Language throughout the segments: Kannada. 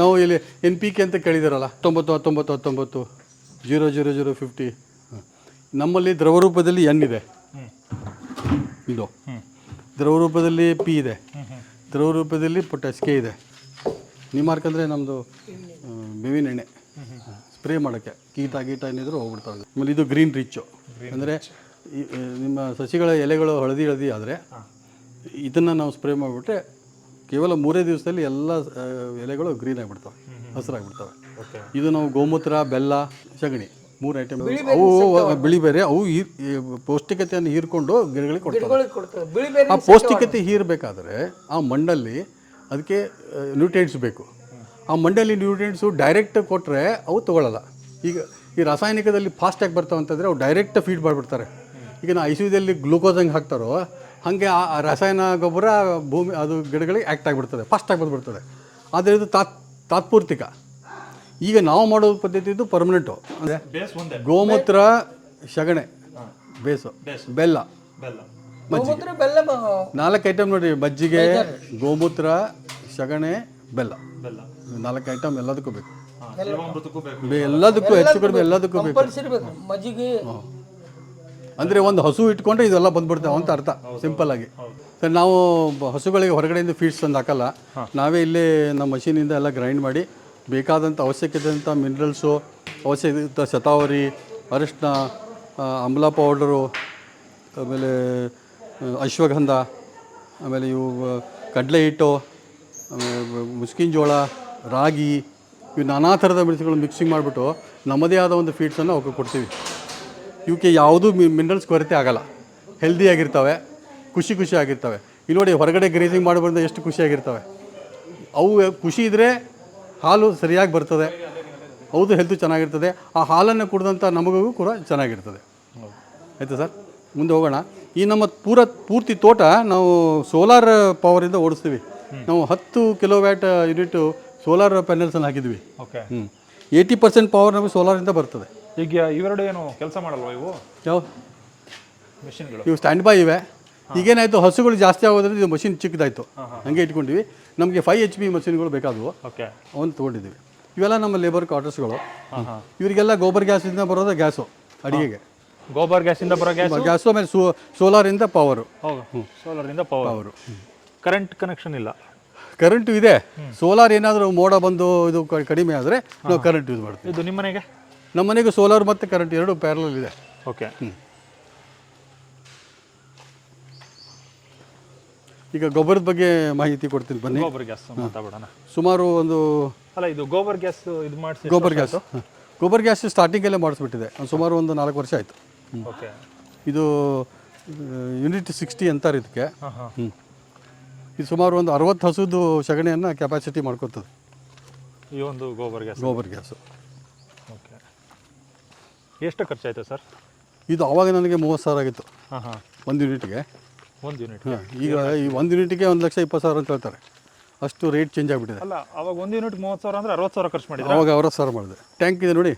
ನಾವು ಇಲ್ಲಿ ಎನ್ ಪಿ ಕೆ ಅಂತ ಕೇಳಿದಾರಲ್ಲ ತೊಂಬತ್ತು ಹತ್ತೊಂಬತ್ತು ಹತ್ತೊಂಬತ್ತು ಜೀರೋ ಜೀರೋ ಜೀರೋ ಫಿಫ್ಟಿ. ನಮ್ಮಲ್ಲಿ ದ್ರವ ರೂಪದಲ್ಲಿ ಎನ್ ಇದೆ. ಇದು. ದ್ರವ ರೂಪದಲ್ಲಿ ಪಿ ಇದೆ. ದ್ರವ ರೂಪದಲ್ಲಿ ಪುಟ್ಟ ಕೆ ಇದೆ. ನೀವು ಅಂದರೆ ನಮ್ಮದು ಬೇವಿನ ಎಣ್ಣೆ. ಸ್ಪ್ರೇ ಮಾಡೋಕ್ಕೆ. ಕೀಟ ಗೀಟ ಏನಿದ್ರು ಹೋಗ್ಬಿಡ್ತಾವೆ ಆಮೇಲೆ ಇದು ಗ್ರೀನ್ ರಿಚ್ಚು ಅಂದರೆ ನಿಮ್ಮ ಸಸಿಗಳ ಎಲೆಗಳು ಹಳದಿ ಹಳದಿ ಆದರೆ ಇದನ್ನು ನಾವು ಸ್ಪ್ರೇ ಮಾಡಿಬಿಟ್ರೆ ಕೇವಲ ಮೂರೇ ದಿವಸದಲ್ಲಿ ಎಲ್ಲ ಎಲೆಗಳು ಗ್ರೀನ್ ಆಗಿಬಿಡ್ತವೆ ಹಸಿರಾಗ್ಬಿಡ್ತವೆ. ಇದು ನಾವು ಗೋಮೂತ್ರ ಬೆಲ್ಲ ಸಗಣಿ ಮೂರು ಐಟಮ್ ಅವು ಬಿಳಿ ಬೇರೆ ಅವು ಹೀರ್ ಪೌಷ್ಟಿಕತೆಯನ್ನು ಹೀರ್ಕೊಂಡು ಗಿಡಗಳಿಗೆ ಕೊಡ್ತವೆ. ಆ ಪೌಷ್ಟಿಕತೆ ಹೀರಬೇಕಾದ್ರೆ ಆ ಮಣ್ಣಲ್ಲಿ ಅದಕ್ಕೆ ನ್ಯೂಟ್ರಿಯೆಂಟ್ಸ್ ಬೇಕು. ಆ ಮಣ್ಣಲ್ಲಿ ನ್ಯೂಟ್ರಿಯೆಂಟ್ಸು ಡೈರೆಕ್ಟ್ ಕೊಟ್ಟರೆ ಅವು ತಗೊಳ್ಳಲ್ಲ. ಈಗ ಈ ರಾಸಾಯನಿಕದಲ್ಲಿ ಫಾಸ್ಟಾಗಿ ಬರ್ತಾವಂತಂದರೆ ಅವು ಡೈರೆಕ್ಟ್ ಫೀಡ್ ಮಾಡಿಬಿಡ್ತಾರೆ. ಈಗ ನಾವು ಐಸಿಯುದಲ್ಲಿ ಗ್ಲೂಕೋಸ್ ಹೆಂಗೆ ಹಾಕ್ತಾರೋ ಹಾಗೆ ಆ ರಸಾಯನ ಗೊಬ್ಬರ ಭೂಮಿ ಅದು ಗಿಡಗಳಿಗೆ ಆ್ಯಕ್ಟ್ ಆಗಿಬಿಡ್ತದೆ ಫಸ್ಟ್ ಬಂದುಬಿಡ್ತದೆ ಆದರೆ ಇದು ತಾತ್ ತಾತ್ಪೂರ್ತಿಕ ಈಗ ನಾವು ಮಾಡೋ ಪದ್ಧತಿ ಇದು ಪರ್ಮನೆಂಟು ಅಂದರೆ ಬೇಸ್ ಒಂದೇ ಗೋಮೂತ್ರ ಸಗಣೆ ಬೇಸು ಬೆಲ್ಲ ಬೆಲ್ಲ ಗೋಮೂತ್ರ ಬೆಲ್ಲ ನಾಲ್ಕು ಐಟಮ್ ನೋಡಿ ಮಜ್ಜಿಗೆ ಗೋಮೂತ್ರ ಸಗಣೆ ಬೆಲ್ಲ ಬೆಲ್ಲ ನಾಲ್ಕು ಐಟಮ್ ಎಲ್ಲದಕ್ಕೂ ಬೇಕು ಎಲ್ಲದಕ್ಕೂ ಹೆಚ್ಚು ಕಡಿಮೆ ಎಲ್ಲದಕ್ಕೂ ಬೇಕು ಮಜ್ಜಿಗೆ ಅಂದರೆ ಒಂದು ಹಸು ಇಟ್ಕೊಂಡ್ರೆ ಇದೆಲ್ಲ ಬಂದ್ಬಿಡ್ತಾವೆ ಅಂತ ಅರ್ಥ ಸಿಂಪಲ್ ಆಗಿ. ಸರ್ ನಾವು ಹಸುಗಳಿಗೆ ಹೊರಗಡೆಯಿಂದ ಫೀಡ್ಸ್ ತಂದು ಹಾಕಲ್ಲ ನಾವೇ ಇಲ್ಲಿ ನಮ್ಮ ಮಷೀನಿಂದ ಎಲ್ಲ ಗ್ರೈಂಡ್ ಮಾಡಿ ಬೇಕಾದಂಥ ಅವಶ್ಯಕತೆಯಂಥ ಮಿನರಲ್ಸು ಅವಶ್ಯಕತೆ ಶತಾವರಿ ಅರಿಶಿನ ಅಂಬಲ ಪೌಡರು ಆಮೇಲೆ ಅಶ್ವಗಂಧ ಆಮೇಲೆ ಇವು ಕಡಲೆ ಹಿಟ್ಟು ಆಮೇಲೆ ಮುಸ್ಕಿನ ಜೋಳ ರಾಗಿ ಇವು ನಾನಾ ಥರದ ಮೆಣಸುಗಳು ಮಿಕ್ಸಿಂಗ್ ಮಾಡಿಬಿಟ್ಟು ನಮ್ಮದೇ ಆದ ಒಂದು ಫೀಡ್ಸನ್ನು ಅವಕ್ಕೆ ಕೊಡ್ತೀವಿ. ಇವಕ್ಕೆ ಯಾವುದೂ ಮಿನರಲ್ಸ್ ಕೊರತೆ ಆಗಲ್ಲ. ಹೆಲ್ದಿಯಾಗಿರ್ತವೆ ಖುಷಿ ಖುಷಿ ಆಗಿರ್ತವೆ. ಇಲ್ಲಿ ನೋಡಿ ಹೊರಗಡೆ ಗ್ರೇಸಿಂಗ್ ಮಾಡೋದ್ರಿಂದ ಎಷ್ಟು ಖುಷಿಯಾಗಿರ್ತವೆ ಅವು ಖುಷಿ ಇದ್ದರೆ ಹಾಲು ಸರಿಯಾಗಿ ಬರ್ತದೆ. ಹೌದು ಹೆಲ್ತು ಚೆನ್ನಾಗಿರ್ತದೆ. ಆ ಹಾಲನ್ನು ಕುಡಿದಂಥ ನಮಗೂ ಕೂಡ ಚೆನ್ನಾಗಿರ್ತದೆ. ಆಯಿತಾ ಸರ್? ಮುಂದೆ ಹೋಗೋಣ. ಈ ನಮ್ಮ ಪೂರ ಪೂರ್ತಿ ತೋಟ ನಾವು ಸೋಲಾರ್ ಪವರಿಂದ ಓಡಿಸ್ತೀವಿ. ನಾವು ಹತ್ತು ಕಿಲೋವ್ಯಾಟ್ ಯೂನಿಟು ಸೋಲಾರ್ ಪ್ಯಾನೆಲ್ಸನ್ನು ಹಾಕಿದ್ವಿ ಓಕೆ ಹ್ಞೂ ಏಯ್ಟಿ ಪರ್ಸೆಂಟ್ ಪವರ್ ನಮಗೆ ಸೋಲಾರಿಂದ ಬರ್ತದೆ. ಈಗ ಇವೆರಡು ಏನು ಕೆಲಸ ಮಾಡಲ್ವಾ ಇವು? ಯಾವ ಮಿಷಿನ್ಗಳು ಇವು ಸ್ಟ್ಯಾಂಡ್ ಬೈ ಇವೆ. ಈಗೇನಾಯಿತು ಹಸುಗಳು ಜಾಸ್ತಿ ಆಗೋದ್ರೆ ಇದು ಮಷಿನ್ ಚಿಕ್ಕದಾಯಿತು. ಹಂಗೆ ಇಟ್ಕೊಂಡಿವಿ. ನಮಗೆ ಫೈವ್ ಎಚ್ ಪಿ ಮಷಿನ್ಗಳು ಬೇಕಾದವು. ಓಕೆ ಅವನು ತೊಗೊಂಡಿದ್ದೀವಿ. ಇವೆಲ್ಲ ನಮ್ಮ ಲೇಬರ್ ಕ್ವಾರ್ಟರ್ಸ್ಗಳು ಇವರಿಗೆಲ್ಲ ಗೋಬರ್ ಗ್ಯಾಸಿಂದ ಬರೋದು ಗ್ಯಾಸು ಅಡಿಗೆಗೆ. ಗೋಬರ್ ಗ್ಯಾಸಿಂದ ಬರೋ ಗ್ಯಾಸ್ ಗ್ಯಾಸು ಆಮೇಲೆ ಸೋ ಸೋಲಾರಿಂದ ಪವರು ಸೋಲಾರಿಂದ ಪವರ್ ಕರೆಂಟ್ ಕನೆಕ್ಷನ್ ಇಲ್ಲ. ಕರೆಂಟು ಇದೆ. ಸೋಲಾರ್ ಏನಾದರೂ ಮೋಡ ಬಂದು ಇದು ಕಡಿಮೆ ಆದರೆ ನಾವು ಕರೆಂಟ್ ಯೂಸ್ ಮಾಡ್ತೀವಿ. ಇದು ನಿಮ್ಮ ಮನೆಗೆ ನಮ್ಮ ಮನೆಗೆ ಸೋಲಾರ್ ಮತ್ತು ಕರೆಂಟ್ ಎರಡು ಪ್ಯಾರಲಲ್ ಇದೆ. ಓಕೆ ಈಗ ಗೊಬ್ಬರದ ಬಗ್ಗೆ ಮಾಹಿತಿ ಕೊಡ್ತೀನಿ ಬನ್ನಿ. ಗೋಬರ್ ಗ್ಯಾಸ್ ಮಾತಾಡೋಣ ಸುಮಾರು ಒಂದು ಅಲ್ಲ ಇದು ಗೋಬರ್ ಗ್ಯಾಸ್ ಇದು ಮಾಡಿಸಿ ಗೋಬರ್ ಗ್ಯಾಸ್. ಗೋಬರ್ ಗ್ಯಾಸ್ ಸ್ಟಾರ್ಟಿಂಗಲ್ಲೇ ಮಾಡಿಸ್ಬಿಟ್ಟಿದೆ. ಸುಮಾರು ಒಂದು ನಾಲ್ಕು ವರ್ಷ ಆಯಿತು. ಓಕೆ ಇದು ಯೂನಿಟ್ ಸಿಕ್ಸ್ಟಿ ಅಂತಾರೆ ಇದಕ್ಕೆ. ಇದು ಸುಮಾರು ಒಂದು ಅರವತ್ತು ಹಸುದು ಸಗಣಿಯನ್ನು ಕೆಪಾಸಿಟಿ ಮಾಡ್ಕೊತದೆ. ಈ ಒಂದು ಗೋಬರ್ ಗ್ಯಾಸ್. ಗೋಬರ್ ಗ್ಯಾಸು. ಎಷ್ಟು ಖರ್ಚಾಯ್ತು ಸರ್? ಇದು ಆವಾಗ ನನಗೆ ಮೂವತ್ತು ಸಾವಿರ ಆಗಿತ್ತು. ಹಾಂ ಹಾಂ. ಒಂದು ಯೂನಿಟ್ಗೆ. ಒಂದು ಯೂನಿಟ್. ಹಾಂ ಈಗ ಈ ಒಂದು ಯೂನಿಟ್ಗೆ ಒಂದು ಲಕ್ಷ ಇಪ್ಪತ್ತು ಸಾವಿರ ಅಂತ ಹೇಳ್ತಾರೆ. ಅಷ್ಟು ರೇಟ್ ಚೇಂಜ್ ಆಗಿಬಿಟ್ಟಿದೆ. ಅಲ್ಲ ಅವಾಗ ಒಂದು ಯೂನಿಟ್ ಮೂವತ್ತು ಸಾವಿರ ಅಂದರೆ ಅರವತ್ತು ಸಾವಿರ ಖರ್ಚು ಮಾಡಿದೆ ಅವಾಗ ಅರವತ್ತು ಸಾವಿರ ಮಾಡಿದೆ. ಟ್ಯಾಂಕ್ ಇದೆ ನೋಡಿ.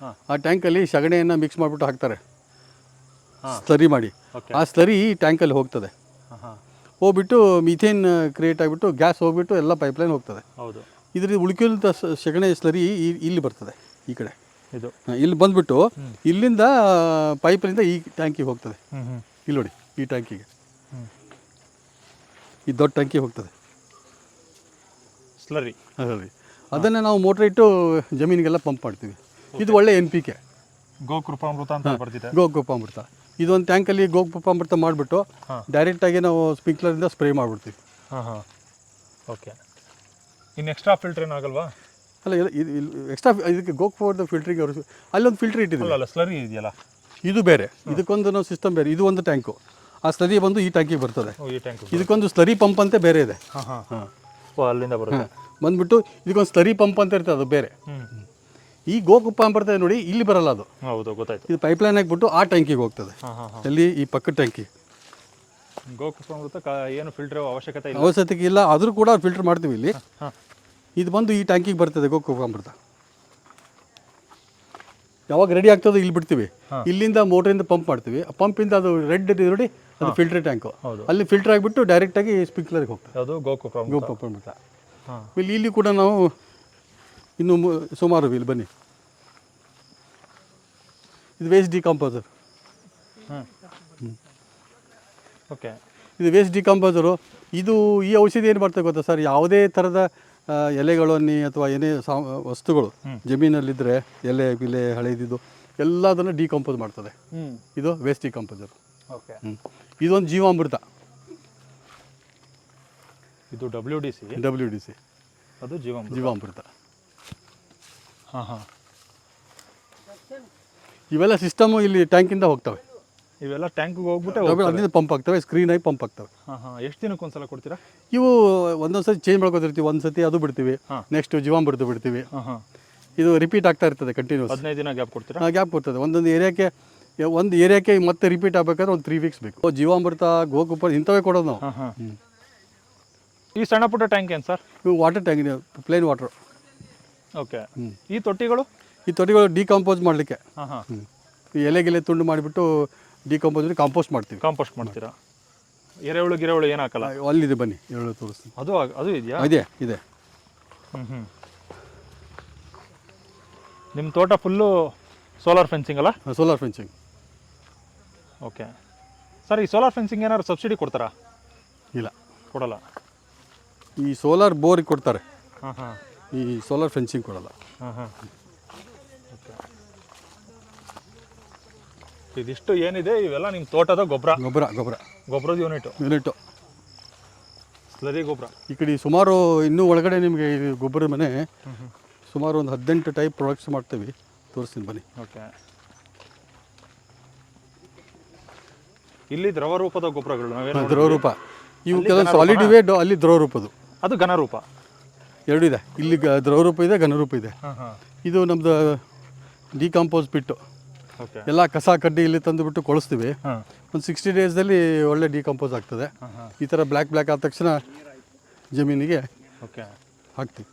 ಹಾಂ. ಆ ಟ್ಯಾಂಕಲ್ಲಿ ಸಗಣಿಯನ್ನು ಮಿಕ್ಸ್ ಮಾಡಿಬಿಟ್ಟು ಹಾಕ್ತಾರೆ. ಸ್ಲರಿ ಮಾಡಿ. ಆ ಸ್ಲರಿ ಈ ಟ್ಯಾಂಕಲ್ಲಿ ಹೋಗ್ತದೆ. ಹೋಗ್ಬಿಟ್ಟು ಮಿಥೇನ್ ಕ್ರಿಯೇಟ್ ಆಗಿಬಿಟ್ಟು ಗ್ಯಾಸ್ ಹೋಗ್ಬಿಟ್ಟು ಎಲ್ಲ ಪೈಪ್ಲೈನ್ ಹೋಗ್ತದೆ. ಹೌದು. ಇದರಲ್ಲಿ ಉಳ್ಕಿಲ್ದ ಸಗಣಿ ಸ್ಲರಿ ಇಲ್ಲಿ ಬರ್ತದೆ ಈ ಕಡೆ. ಇದು. ಹಾ, ಇಲ್ಲಿ ಬಂದ್ಬಿಟ್ಟು ಇಲ್ಲಿಂದ ಪೈಪ್ನಿಂದ ಈ ಟ್ಯಾಂಕಿಗೆ ಹೋಗ್ತದೆ. ಇಲ್ಲಿ ನೋಡಿ ಈ ಟ್ಯಾಂಕಿಗೆ. ಈ ದೊಡ್ಡ ಟ್ಯಾಂಕಿಗೆ ಹೋಗ್ತದೆ. ಸ್ಲರಿ. ಅದನ್ನು ನಾವು ಮೋಟ್ರ್ ಇಟ್ಟು ಜಮೀನಿಗೆಲ್ಲ ಪಂಪ್ ಮಾಡ್ತೀವಿ. ಇದು ಒಳ್ಳೆ ಎನ್ ಪಿ ಕೆ. ಗೋಕೃಪಾಮೃತ ಅಂತ ಬರ್ತಿದೆ ಗೋಕೃಪಾಮೃತ. ಇದೊಂದು ಟ್ಯಾಂಕಲ್ಲಿ ಗೋಕೃಪಾಮೃತ ಮಾಡಿಬಿಟ್ಟು. ಡೈರೆಕ್ಟಾಗಿ ನಾವು ಸ್ಪ್ರಿಂಕ್ಲರಿಂದ ಸ್ಪ್ರೇ ಮಾಡಿಬಿಡ್ತೀವಿ. ಹಾಂ ಹಾಂ. ಓಕೆ ಇನ್ನು ಎಕ್ಸ್ಟ್ರಾ ಫಿಲ್ಟರ್ ಏನಾಗಲ್ವಾ? ಅಲ್ಲ ಇದು ಇಲ್ಲಿ ಎಕ್ಸ್ಟ್ರಾ ಇದಕ್ಕೆ ಗೋಕೃಪದ ಫಿಲ್ಟ್ರಿಗೆ ಅವರು ಅಲ್ಲೊಂದು ಫಿಲ್ಟ್ರ್ ಇಟ್ಟಿದ್ದೀವಿ ಅಲ್ಲ ಅಲ್ಲ ಸ್ಲರಿ ಇದೆಯಲ್ಲ? ಇದು ಬೇರೆ. ಇದಕ್ಕೊಂದು ನಾವು ಸಿಸ್ಟಮ್ ಬೇರೆ. ಇದು ಒಂದು ಟ್ಯಾಂಕು ಆ ಸ್ಲರಿ ಬಂದು ಈ ಟ್ಯಾಂಕಿಗೆ ಬರ್ತದೆ. ಓ ಈ ಟ್ಯಾಂಕ್ ಇದಕ್ಕೊಂದು ಸ್ಲರಿ ಪಂಪ್ ಅಂತ ಬೇರೆ ಇದೆ. ಹಾಂ ಹಾಂ ಅಲ್ಲಿಂದ ಬರುತ್ತೆ. ಬಂದ್ಬಿಟ್ಟು ಇದಕ್ಕೊಂದು ಸ್ಲರಿ ಪಂಪ್ ಅಂತ ಇರ್ತದೆ ಅದು ಬೇರೆ. ಈ ಗೋಕುಪ್ಪ ಪಂಪ್ ಬರ್ತದೆ ನೋಡಿ ಇಲ್ಲಿ ಬರಲ್ಲ ಅದು. ಹೌದು ಗೊತ್ತಾಯ್ತು. ಇದು ಪೈಪ್ಲೈನ್ ಹಾಕ್ಬಿಟ್ಟು ಆ ಟ್ಯಾಂಕಿಗೆ ಹೋಗ್ತದೆ. ಎಲ್ಲಿ ಈ ಪಕ್ಕದ ಟ್ಯಾಂಕಿ ಗೋಕು ಕ ಏನು ಫಿಲ್ಟರ್ ಅವಶ್ಯಕತೆ ಇಲ್ಲ. ಅವಶ್ಯಕತೆ ಇಲ್ಲ ಆದರೂ ಕೂಡ ಫಿಲ್ಟರ್ ಮಾಡ್ತೀವಿ ಇಲ್ಲಿ. ಇದು ಬಂದು ಈ ಟ್ಯಾಂಕಿಗೆ ಬರ್ತದೆ ಗೋಕುಪಾಮೃತ ಯಾವಾಗ ರೆಡಿ ಆಗ್ತದೆ ಇಲ್ಲಿ ಬಿಡ್ತೀವಿ. ಇಲ್ಲಿಂದ ಮೋಟ್ರಿಂದ ಪಂಪ್ ಮಾಡ್ತೀವಿ. ಆ ಪಂಪಿಂದ ಅದು ರೆಡ್ ಇದೆ ನೋಡಿ ಅದು ಫಿಲ್ಟರ್ ಟ್ಯಾಂಕು ಅಲ್ಲಿ ಫಿಲ್ಟರ್ ಆಗಿಬಿಟ್ಟು ಡೈರೆಕ್ಟಾಗಿ ಸ್ಪಿಂಕ್ಲರ್ಗೆ ಹೋಗ್ತದೆ. ಹಾಂ. ಇಲ್ಲಿ ಇಲ್ಲಿ ಕೂಡ ನಾವು ಇನ್ನು ಸುಮಾರು ಇಲ್ಲಿ ಬನ್ನಿ. ಇದು ವೇಸ್ಟ್ ಡಿಕಾಂಪೋಸರ್ ಓಕೆ ಇದು ವೇಸ್ಟ್ ಡಿಕಾಂಪೋಸರು ಇದು ಈ ಔಷಧಿ ಏನು ಮಾಡ್ತದೆ ಗೊತ್ತಾ ಸರ್? ಯಾವುದೇ ಥರದ ಎಲೆಗಳನ್ನಿ ಅಥವಾ ಏನೇ ಸಾ ವಸ್ತುಗಳು ಜಮೀನಲ್ಲಿದ್ದರೆ ಎಲೆ ಬಿಲೆ ಹಳೆದಿದ್ದು ಎಲ್ಲದನ್ನು ಡಿಕಂಪೋಸ್ ಮಾಡ್ತದೆ. ಇದು ವೇಸ್ಟ್ ಡಿಕಂಪೋಸರ್ ಓಕೆ. ಇದೊಂದು ಜೀವಾಮೃತ. ಇದು W D C W D C ಅದು ಜೀವಾಮೃತ. ಜೀವಾಮೃತ. ಹಾಂ ಹಾಂ. ಇವೆಲ್ಲ ಸಿಸ್ಟಮು ಇಲ್ಲಿ ಟ್ಯಾಂಕಿಂದ ಹೋಗ್ತವೆ. ಇವೆಲ್ಲ ಟ್ಯಾಂಕ್ಗೆ ಹೋಗ್ಬಿಟ್ಟು ಅಲ್ಲಿಂದ ಪಂಪ್ ಆಗ್ತವೆ ಸ್ಕ್ರೀನಾಗಿ ಪಂಪ್ ಆಗ್ತವೆ. ಹಾಂ ಹಾಂ. ಎಷ್ಟು ದಿನಕ್ಕೆ ಒಂದ್ಸಲ ಕೊಡ್ತೀರಾ? ಇವು ಒಂದೊಂದು ಸತಿ ಚೇಂಜ್ ಮಾಡ್ಕೊತಿರ್ತೀವಿ ಒಂದು ಸತಿ ಅದು ಬಿಡ್ತೀವಿ. ನೆಕ್ಸ್ಟ್ ನೆಕ್ಸ್ಟ್ ಜೀವಾಮೃತ ಬಿಡ್ತೀವಿ. ಹಾಂ ಹಾಂ. ಇದು ರಿಪೀಟ್ ಆಗ್ತಾ ಇರ್ತದೆ ಕಂಟಿನ್ಯೂಸ್ ಹದಿನೈದು ದಿನ ಗ್ಯಾಪ್ ಕೊಡ್ತೀರಾ? ಗ್ಯಾಪ್ ಕೊಡ್ತದೆ. ಒಂದೊಂದು ಏರಿಯಾಕ್ಕೆ ಒಂದು ಏರಿಯಾಕ್ಕೆ ಮತ್ತೆ ರಿಪೀಟ್ ಆಗಬೇಕಾದ್ರೆ ಒಂದು ತ್ರೀ ವೀಕ್ಸ್ ಬೇಕು. ಜೀವಾಮೃತ ಗೋಕುಪ್ಪ ಇಂಥವೇ ಕೊಡೋದು ನಾವು. ಹಾಂ ಹಾಂ. ಈ ಸಣ್ಣ ಪುಟ್ಟ ಟ್ಯಾಂಕ್ ಏನು ಸರ್? ಇವು water tank plain water okay ಈ ತೊಟ್ಟಿಗಳು? ಈ ತೊಟ್ಟಿಗಳು ಡಿಕಂಪೋಸ್ ಮಾಡಲಿಕ್ಕೆ. ಹಾಂ ಹಾಂ. ಎಲೆಗೆಲೆ ತುಂಡು ಮಾಡಿಬಿಟ್ಟು ಡಿಕಂಪೋಸ್ ಕಾಂಪೋಸ್ಟ್ ಮಾಡ್ತೀವಿ. ಕಾಂಪೋಸ್ಟ್ ಮಾಡ್ತೀರಾ? ಎರೆಹುಳು ಗಿರೆಹುಳು ಏನು ಹಾಕಲ್ಲ ಅಲ್ಲಿದೆ ಬನ್ನಿ ಎರೆಹುಳು ತೋರಿಸ್ತೀನಿ. ಅದು ಆಗ್- ಅದು ಇದೆಯಾ? ಇದೆ ಇದೆ. ಹ್ಞೂ ಹ್ಞೂ ನಿಮ್ಮ ತೋಟ ಫುಲ್ಲು ಸೋಲಾರ್ ಫೆನ್ಸಿಂಗ್ ಅಲ್ಲ? Solar fencing okay. ಸರ್ ಈ ಸೋಲಾರ್ ಫೆನ್ಸಿಂಗ್ ಏನಾದ್ರು ಸಬ್ಸಿಡಿ ಕೊಡ್ತಾರಾ? ಇಲ್ಲ. ಕೊಡಲ್ಲ. ಈ ಸೋಲಾರ್ ಬೋರಿಗೆ ಕೊಡ್ತಾರೆ. ಹಾಂ ಹಾಂ. ಈ ಸೋಲಾರ್ ಫೆನ್ಸಿಂಗ್ ಕೊಡಲ್ಲ. ಹಾಂ ಹಾಂ. ಇದಿಷ್ಟು ಏನಿದೆ ಇವೆಲ್ಲ ನಿಮ್ಮ ತೋಟದ ಗೊಬ್ಬರ. ಗೊಬ್ಬರ ಗೊಬ್ಬರ. ಗೊಬ್ಬರದ ಯೂನಿಟ್ ಯೂನಿಟ್ ಸ್ಲರಿ ಗೊಬ್ಬರ. ಈ ಕಡೆ ಸುಮಾರು ಇನ್ನೂ ಒಳಗಡೆ ನಿಮಗೆ ಈ ಗೊಬ್ಬರದ ಮನೆ ಸುಮಾರು ಒಂದು ಹದಿನೆಂಟು ಟೈಪ್ ಪ್ರಾಡಕ್ಟ್ಸ್ ಮಾಡ್ತೀವಿ. ತೋರಿಸ್ತೀನಿ ಬನ್ನಿ. ಓಕೆ. ಇಲ್ಲಿ ದ್ರವ ರೂಪದ ಗೊಬ್ಬರಗಳು ನಾವೇನು ದ್ರವ ರೂಪ ಇವು ಕೆಲವೊಂದು ಸಾಲಿಡ್ ಇವೆ ಡ- ಅಲ್ಲಿ ದ್ರವ ರೂಪದು ಅದು ಘನರೂಪ ಎರಡು ಇದೆ. ಇಲ್ಲಿ ಗ- ದ್ರವ ರೂಪ ಇದೆ ಘನರೂಪ ಇದೆ. ಹಾಂ ಹಾಂ. ಇದು ನಮ್ಮದು ಡಿಕಾಂಪೋಸ್ ಬಿಟ್ಟು ಎಲ್ಲ ಕಸ ಕಡ್ಡಿ ಇಲ್ಲಿ ತಂದುಬಿಟ್ಟು ಕೊಳಿಸ್ತೀವಿ. ಒಂದು ಸಿಕ್ಸ್ಟಿ ಡೇಸ್ದಲ್ಲಿ ಒಳ್ಳೆ ಡಿಕಂಪೋಸ್ ಆಗ್ತದೆ. ಈ ಥರ ಬ್ಲ್ಯಾಕ್ ಬ್ಲ್ಯಾಕ್ ಆದ ತಕ್ಷಣ ಜಮೀನಿಗೆ ಓಕೆ ಹಾಕ್ತೀವಿ.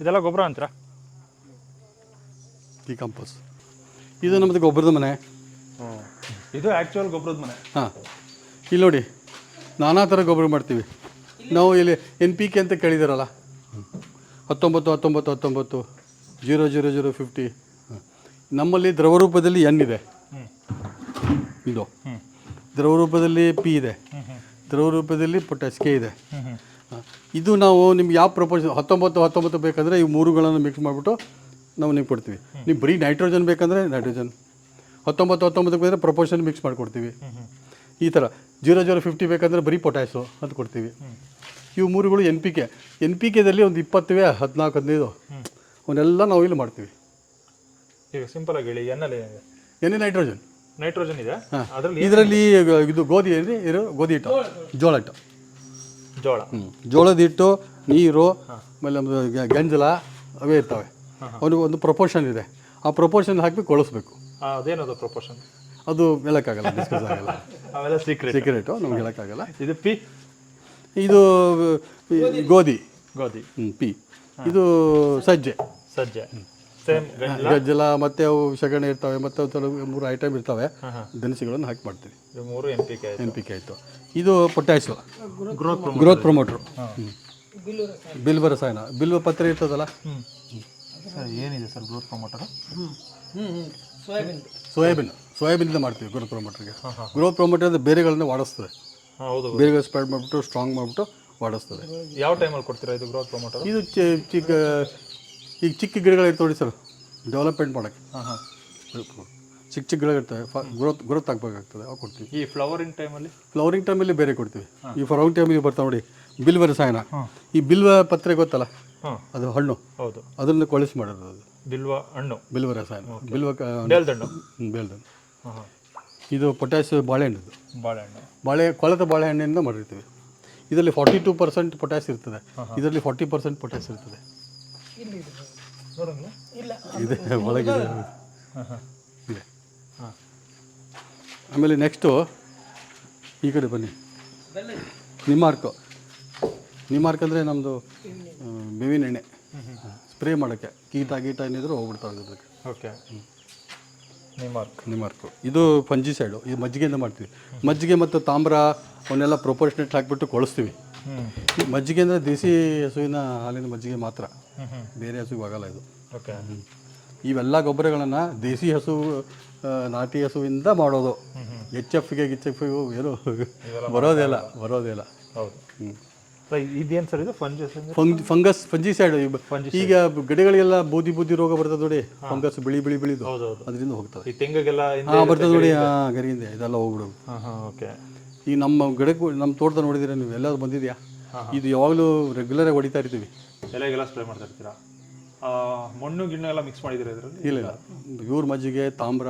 ಇದೆಲ್ಲ ಗೊಬ್ಬರ ಅಂತೀರಾ? ಡಿಕಂಪೋಸ್ ಇದು ನಮ್ಮದು ಗೊಬ್ಬರದ ಮನೆ. ಇದು ಆ್ಯಕ್ಚುಯಲ್ ಗೊಬ್ಬರದ ಮನೆ. ಹಾಂ. ಇಲ್ಲಿ ನೋಡಿ ನಾನಾ ಥರ ಗೊಬ್ಬರ ಮಾಡ್ತೀವಿ. ನಾವು ಇಲ್ಲಿ ಎನ್ ಪಿ ಕೆ ಅಂತ ಕೇಳಿದಾರಲ್ಲ. ಹತ್ತೊಂಬತ್ತು ಹತ್ತೊಂಬತ್ತು ಹತ್ತೊಂಬತ್ತು ಜೀರೋ ಜೀರೋ ಜೀರೋ ಫಿಫ್ಟಿ ನಮ್ಮಲ್ಲಿ ದ್ರವ ರೂಪದಲ್ಲಿ ಎನ್ ಇದೆ. ಇದು. ದ್ರವರೂಪದಲ್ಲಿ ದ್ರವ ರೂಪದಲ್ಲಿ ಪಿ ಇದೆ. ದ್ರವರೂಪದಲ್ಲಿ ಹ್ಞೂ ದ್ರವ ರೂಪದಲ್ಲಿ ಪೊಟ್ಯಾಸ್ ಕೆ ಇದೆ. ಇದು ನಾವು ನಿಮ್ಗೆ ಯಾವ ಪ್ರಪೋಸ್ ಹತ್ತೊಂಬತ್ತು ಹತ್ತೊಂಬತ್ತು ಬೇಕಂದರೆ ಈ ಮೂರುಗಳನ್ನು ಮಿಕ್ಸ್ ಮಾಡಿಬಿಟ್ಟು ನಾವು ನಿಮ್ಗೆ ಕೊಡ್ತೀವಿ. ನೀವು ಬರೀ ನೈಟ್ರೋಜನ್ ಬೇಕಂದರೆ ನೈಟ್ರೋಜನ್ ಹತ್ತೊಂಬತ್ತು ಹತ್ತೊಂಬತ್ತಕ್ಕೆ ಬೇಕಂದರೆ ಪ್ರಪೋರ್ಷನ್ ಮಿಕ್ಸ್ ಮಾಡಿಕೊಡ್ತೀವಿ. ಈ ಥರ ಜೀರೋ ಜೀರೋ ಫಿಫ್ಟಿ ಬೇಕಂದರೆ ಬರೀ ಪೊಟ್ಯಾಸು ಅಂತ ಕೊಡ್ತೀವಿ. ಇವು ಮೂರುಗಳು N P K N P ಕೆದಲ್ಲಿ ಒಂದು ಇಪ್ಪತ್ತಿವೆ ಹದಿನಾಲ್ಕು ಹದಿನೈದು ಅವನ್ನೆಲ್ಲ ನಾವು ಇಲ್ಲಿ ಮಾಡ್ತೀವಿ. ಈಗ ಸಿಂಪಲ್ ಆಗಿ ಹೇಳಿ ಎನ್ನಲ್ಲಿ ಎಣ್ಣೆ. ನೈಟ್ರೋಜನ್ ನೈಟ್ರೋಜನ್ ಇದೆ. ಅದರಲ್ಲಿ ಇದರಲ್ಲಿ ಇದು ಗೋಧಿ ಏನ್ರಿ ಇರೋ ಗೋಧಿ ಹಿಟ್ಟು. ಜೋಳ ಹಿಟ್ಟು. ಜೋಳ. ಜೋಳದ ಹಿಟ್ಟು ನೀರು ಆಮೇಲೆ ನಮ್ಮದು ಗಂಜಲ ಅವೇ ಇರ್ತವೆ. ಅವನಿಗೆ ಒಂದು ಪ್ರಪೋರ್ಷನ್ ಇದೆ. ಆ ಪ್ರೊಪೋರ್ಷನ್ ಹಾಕಿ ಕೊಳಿಸ್ಬೇಕು. ಅದೇನದು ಪ್ರಪೋರ್ಷನ್ ಅದು ಹೇಳೋಕ್ಕಾಗಲ್ಲ ಡಿಸ್ಕಸ್ ಆಗಲ್ಲ. ಅವೆಲ್ಲ ಸೀಕ್ರೆಟ್ ಸೀಕ್ರೆಟು ನಮ್ಗೆ ಹೇಳೋಕ್ಕಾಗಲ್ಲ. ಇದು ಪಿ? ಇದು ಗೋಧಿ. ಗೋಧಿ. ಹ್ಞೂ ಪಿ. ಇದು ಸಜ್ಜೆ. ಸಜ್ಜೆ. ಸೇಮ್ ಗಜ್ಜಲ ಮತ್ತೆ ಅವು ಸಗಣಿ ಇರ್ತವೆ ಮತ್ತೆ ಅವು ಕೆಲವು ಮೂರು ಐಟಮ್ ಇರ್ತವೆ. ದಿನಸಿಗಳನ್ನು ಹಾಕಿ ಮಾಡ್ತೀವಿ. ಇದು ಮೂರು N P K N P K ಆಯಿತು. ಇದು ಪೊಟ್ಯಾಸು ಗ್ರೋತ್ ಗ್ರೋತ್ ಪ್ರಮೋಟ್ರು ಬಿಲ್ವ ರಸಾಯನ. ಬಿಲ್ವ ಪತ್ರೆ ಇರ್ತದಲ್ಲ? ಸರ್ ಏನಿದೆ ಸರ್ ಗ್ರೋತ್ ಪ್ರಮೋಟರ್ ಹ್ಞೂ ಹ್ಞೂ ಸೋಯಾಬೀನ್. ಸೋಯಾಬೀನ್. ಸೋಯಾಬೀನಿಂದ ಮಾಡ್ತೀವಿ ಗ್ರೋ ಪ್ರೊಮೋಟರ್ಗೆ ಗ್ರೋತ್ ಪ್ರೊಮೋಟರ್ ಅಂದರೆ ಬೇರೆಗಳನ್ನ ವಾಡಿಸ್ತದೆ ಹೌದು ಬೇರೆಗಳು ಸ್ಪ್ರೆಡ್ ಮಾಡಿಬಿಟ್ಟು ಸ್ಟ್ರಾಂಗ್ ಮಾಡಿಬಿಟ್ಟು ವಾಡಿಸ್ತದೆ ಯಾವ ಟೈಮಲ್ಲಿ ಕೊಡ್ತೀರಾ ಇದು ಗ್ರೋತ್ ಪ್ರೊಮೋಟರ್ ಇದು ಚಿ- ಚಿಕ್ಕ ಈಗ ಚಿಕ್ಕ ಗಿಡಗಳಿರ್ತವೆ ನೋಡಿ ಸರ್ ಡೆವಲಪ್ಮೆಂಟ್ ಮಾಡೋಕ್ಕೆ. ಹಾಂ ಚಿಕ್ಕ ಚಿಕ್ಕ ಗಿಡಗಳಿರ್ತವೆ ಗ್ರೋತ್ ಗ್ರೋತ್ ಆಗಬೇಕಾಗ್ತದೆ ಅವು ಕೊಡ್ತೀವಿ. ಈ ಫ್ಲವರಿಂಗ್ ಟೈಮಲ್ಲಿ ಫ್ಲವರಿಂಗ್ ಟೈಮಲ್ಲಿ ಬೇರೆ ಕೊಡ್ತೀವಿ. ಈ ಫ್ಲವರಿಂಗ್ ಟೈಮಿಗೆ ಬರ್ತಾ ನೋಡಿ ಬಿಲ್ವ ರಸಾಯನ. ಈ ಬಿಲ್ವ ಪತ್ರೆ ಗೊತ್ತಲ್ಲ? ಅದು ಹಣ್ಣು. ಹೌದು. ಅದನ್ನು ಕೊಳಿಸಿ ಮಾಡೋದು ಅದು. ಬಿಲ್ವ ಹಣ್ಣು. ಬಿಲ್ವ ರಸಾಯನ ಬಿಲ್ವ ಕ- ಬೇಲ್ದಣ್ಣು? ಬೇಲ್ದಣ್ಣು. ಇದು ಪೊಟ್ಯಾಶ್ ಬಾಳೆಹಣ್ಣದು. ಬಾಳೆಹಣ್ಣು. ಬಾಳೆ ಕೊಳೆತ ಬಾಳೆಹಣ್ಣಿಂದ ಮಾಡಿರ್ತೀವಿ. ಇದರಲ್ಲಿ ಫಾರ್ಟಿ ಟೂ ಪರ್ಸೆಂಟ್ ಪೊಟ್ಯಾಶ್ ಇರ್ತದೆ ಇದರಲ್ಲಿ ಫಾರ್ಟಿ ಪರ್ಸೆಂಟ್ ಪೊಟ್ಯಾಶ್ ಇರ್ತದೆ. ಇಲ್ಲಿ ಇದೆ. ನೋಡೋಣ ಇಲ್ಲ. ಇದೆ ಒಳಗೆ ಇದೆ. ಹಾಂ. ಆಮೇಲೆ ನೆಕ್ಸ್ಟು ಈ ಕಡೆ ಬನ್ನಿ. ನಿಮಾರ್ಕು ನಿಮಾರ್ಕ್ ಅಂದರೆ ನಮ್ಮದು ಬೇವಿನ ಎಣ್ಣೆ. ಸ್ಪ್ರೇ ಮಾಡೋಕ್ಕೆ ಕೀಟ ಗೀಟ ಏನಿದ್ರು ಹೋಗ್ಬಿಡ್ತಾವೆ ಅದಕ್ಕೆ ಓಕೆ. ನಿಮಾರ್ಕ್ ನಿಮಾರ್ಕು ಇದು ಪಂಜಿ ಸೈಡು ಇದು ಮಜ್ಜಿಗೆಯಿಂದ ಮಾಡ್ತೀವಿ. ಮಜ್ಜಿಗೆ ಮತ್ತು ತಾಮ್ರ ಅವನ್ನೆಲ್ಲ ಪ್ರೊಪೋರ್ಷನೇಟ್ ಹಾಕಿಬಿಟ್ಟು ಕೊಳಿಸ್ತೀವಿ. ಮಜ್ಜಿಗೆ ಅಂದರೆ ದೇಸಿ ಹಸುವಿನ ಹಾಲಿನ ಮಜ್ಜಿಗೆ ಮಾತ್ರ. ಬೇರೆ ಹಸುವಿಗೆ ಆಗಲ್ಲ ಇದು. ಓಕೆ. ಇವೆಲ್ಲ ಗೊಬ್ಬರಗಳನ್ನು ದೇಸಿ ಹಸು ನಾಟಿ ಹಸುವಿಂದ ಮಾಡೋದು. ಎಚ್ ಎಫ್ಗೆ ಗಿಚ್ ಎಫ್ಗೂ ಏನು ಬರೋದೇ ಇಲ್ಲ ಬರೋದೇ ಇಲ್ಲ. ಹೌದು. ಹ್ಞೂ ಇದೇನು ಸರ್ ಇದು ಫಂಗಸ್ ಫಂಜಿಸೈಡ್ ಈಗ ಗಿಡಗಳಿಗೆಲ್ಲ ಬೂದಿ ಬೂದಿ ರೋಗ ಬರ್ತದೆ ನೋಡಿ ಫಂಗಸ್ ಬಿಳಿ ಬಿಳಿ ಬಿಳಿದು ಅದರಿಂದ ಹೋಗ್ತದೆ ಈ ತೆಂಗಿಗೆಲ್ಲ ಬರ್ತದೆ ನೋಡಿ ಗರಿಯಿಂದ ಇದೆಲ್ಲ ಹೋಗ್ಬಿಡೋದು. ಓಕೆ. ಈಗ ನಮ್ಮ ಗಿಡಕ್ಕೂ ನಮ್ಮ ತೋಟದ ನೋಡಿದ್ರೆ ನೀವು ಎಲ್ಲಾದ್ರು ಬಂದಿದ್ಯಾ? ಇದು ಯಾವಾಗಲೂ ರೆಗ್ಯುಲರ್ ಆಗಿ ಹೊಡಿತಾ ಇರ್ತೀವಿ. ಎಲೆಗೆಲ್ಲ ಸ್ಪ್ರೇ ಮಾಡ್ತಾ ಇರ್ತೀರಾ? ಮಣ್ಣು ಗಿಣ್ಣು ಎಲ್ಲ ಮಿಕ್ಸ್ ಮಾಡಿದ್ದೀರಾ ಇದರಲ್ಲಿ? ಇಲ್ಲ ಇಲ್ಲ. ಇವ್ರ ಮಜ್ಜಿಗೆ ತಾಮ್ರ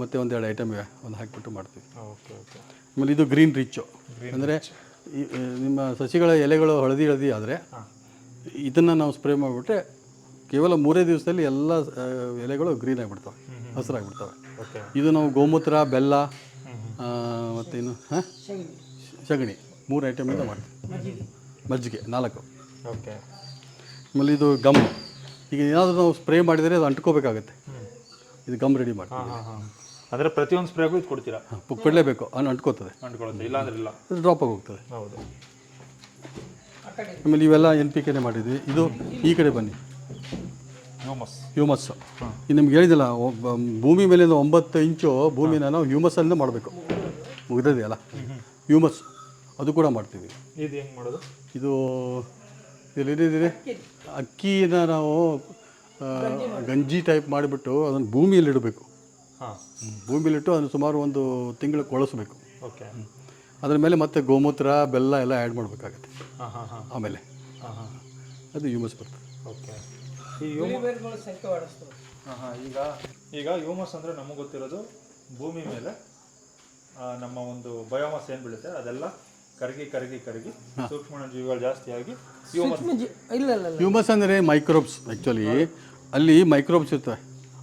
ಮತ್ತು ಒಂದೆರಡು ಐಟಮ್ ಇವೆ ಒಂದು ಹಾಕಿಬಿಟ್ಟು ಮಾಡ್ತೀವಿ. Okay okay. ಆಮೇಲೆ ಇದು ಗ್ರೀನ್ ರಿಚ್ಚು. ಅಂದರೆ ನಿಮ್ಮ ಸಸಿಗಳ ಎಲೆಗಳು ಹಳದಿ ಹಳದಿ ಆದರೆ ಇದನ್ನು ನಾವು ಸ್ಪ್ರೇ ಮಾಡಿಬಿಟ್ರೆ ಕೇವಲ ಮೂರೇ ದಿವಸದಲ್ಲಿ ಎಲ್ಲ ಎಲೆಗಳು ಗ್ರೀನ್ ಆಗಿಬಿಡ್ತವೆ ಹಸಿರಾಗಿಬಿಡ್ತವೆ ಓಕೆ. ಇದು ನಾವು ಗೋಮೂತ್ರ ಬೆಲ್ಲ ಮತ್ತೇನು ಮತ್ತು ಇನ್ನು ಹಾಂ? ಸಗಣಿ ಮೂರು ಐಟಮಿಂದ ಮಾಡ್ತೀವಿ. ಮಜ್ಜಿಗೆ. ನಾಲ್ಕು. ಓಕೆ. ಆಮೇಲೆ ಇದು ಗಮ್. ಈಗ ಏನಾದರೂ ನಾವು ಸ್ಪ್ರೇ ಮಾಡಿದರೆ ಅದು ಅಂಟ್ಕೋಬೇಕಾಗತ್ತೆ. ಇದು ಗಮ್ ರೆಡಿ ಮಾಡ್ತೀವಿ. ಹಾಂ ಹಾಂ ಹಾಂ. ಅಂದರೆ ಪ್ರತಿಯೊಂದು ಸ್ಪ್ರೇಗೂ ಇದು ಕೊಡ್ತೀರಾ? ಹಾಂ, ಕೊಡಲೇಬೇಕು. ಅನ್ ಅಂಟ್ಕೋತದೆ ಅಂಟ್ಕೊಳ್ಳುತ್ತೆ ಇಲ್ಲ. ಅಂದ್ರೆ ಇಲ್ಲ ಡ್ರಾಪ್ ಆಗಿ ಹೋಗ್ತದೆ. ಹೌದು. ಆಮೇಲೆ ಇವೆಲ್ಲ ಎನ್ ಪಿ ಕೆನೆ ಮಾಡಿದ್ವಿ. ಇದು ಈ ಕಡೆ ಬನ್ನಿ. ಹ್ಯೂಮಸ್. ಹ್ಯೂಮಸ್. ಇದು ನಿಮ್ಗೆ ಹೇಳಿದಿಲ್ಲ ಒಬ್ಬ ಭೂಮಿ ಮೇಲಿಂದ ಒಂಬತ್ತು ಇಂಚು ಭೂಮಿನ ನಾವು ಹ್ಯೂಮಸ್ಸಲ್ಲೇ ಮಾಡಬೇಕು. ಮುಗಿದದೆಯಲ್ಲ? ಹ್ಯೂಮಸ್. ಅದು ಕೂಡ ಮಾಡ್ತೀವಿ. ಇದು ಹೆಂಗೆ ಮಾಡೋದು? ಇದು ಇಲ್ಲಿದೆ ಅಕ್ಕಿನ ನಾವು ಗಂಜಿ ಟೈಪ್ ಮಾಡಿಬಿಟ್ಟು ಅದನ್ನು ಭೂಮಿಯಲ್ಲಿ ಇಡಬೇಕು ಭೂಮಿಲಿಟ್ಟು ಅದನ್ನು ಸುಮಾರು ಒಂದು ತಿಂಗಳು ಕೊಳಸಬೇಕು. ಓಕೆ. ಅದ್ರ ಮೇಲೆ ಮತ್ತೆ ಗೋಮೂತ್ರ ಬೆಲ್ಲ ಎಲ್ಲ ಆ್ಯಡ್ ಮಾಡಬೇಕಾಗತ್ತೆ. ಹಾಂ ಹಾಂ ಹಾಂ. ಆಮೇಲೆ. ಹಾಂ ಹಾಂ. ಅದು ಹ್ಯೂಮಸ್ ಬರ್ತದೆ. ಓಕೆ. ಈ ಹ್ಯೂಮ ಸಂಖ್ಯೆ ಮಾಡಿಸ್ತವೆ ಹಾಂ ಹಾಂ. ಈಗ ಈಗ ಹ್ಯೂಮಸ್ ಅಂದರೆ ನಮಗೆ ಗೊತ್ತಿರೋದು ಭೂಮಿ ಮೇಲೆ ನಮ್ಮ ಒಂದು ಬಯೋಮಾಸ್ ಏನು ಬೀಳುತ್ತೆ? ಅದೆಲ್ಲ ಕರಗಿ ಕರಗಿ ಕರಗಿ ಸೂಕ್ಷ್ಮ ಜೀವಿಗಳು ಜಾಸ್ತಿಯಾಗಿ ಆಗಿ ಹ್ಯೂಮಸ್ ಇಲ್ಲ ಇಲ್ಲ ಇಲ್ಲ ಹ್ಯೂಮಸ್ ಅಂದರೆ ಮೈಕ್ರೋಬ್ಸ್ ಆ್ಯಕ್ಚುಲಿ ಅಲ್ಲಿ ಮೈಕ್ರೋಬ್ಸ್ ಇರ್ತವೆ.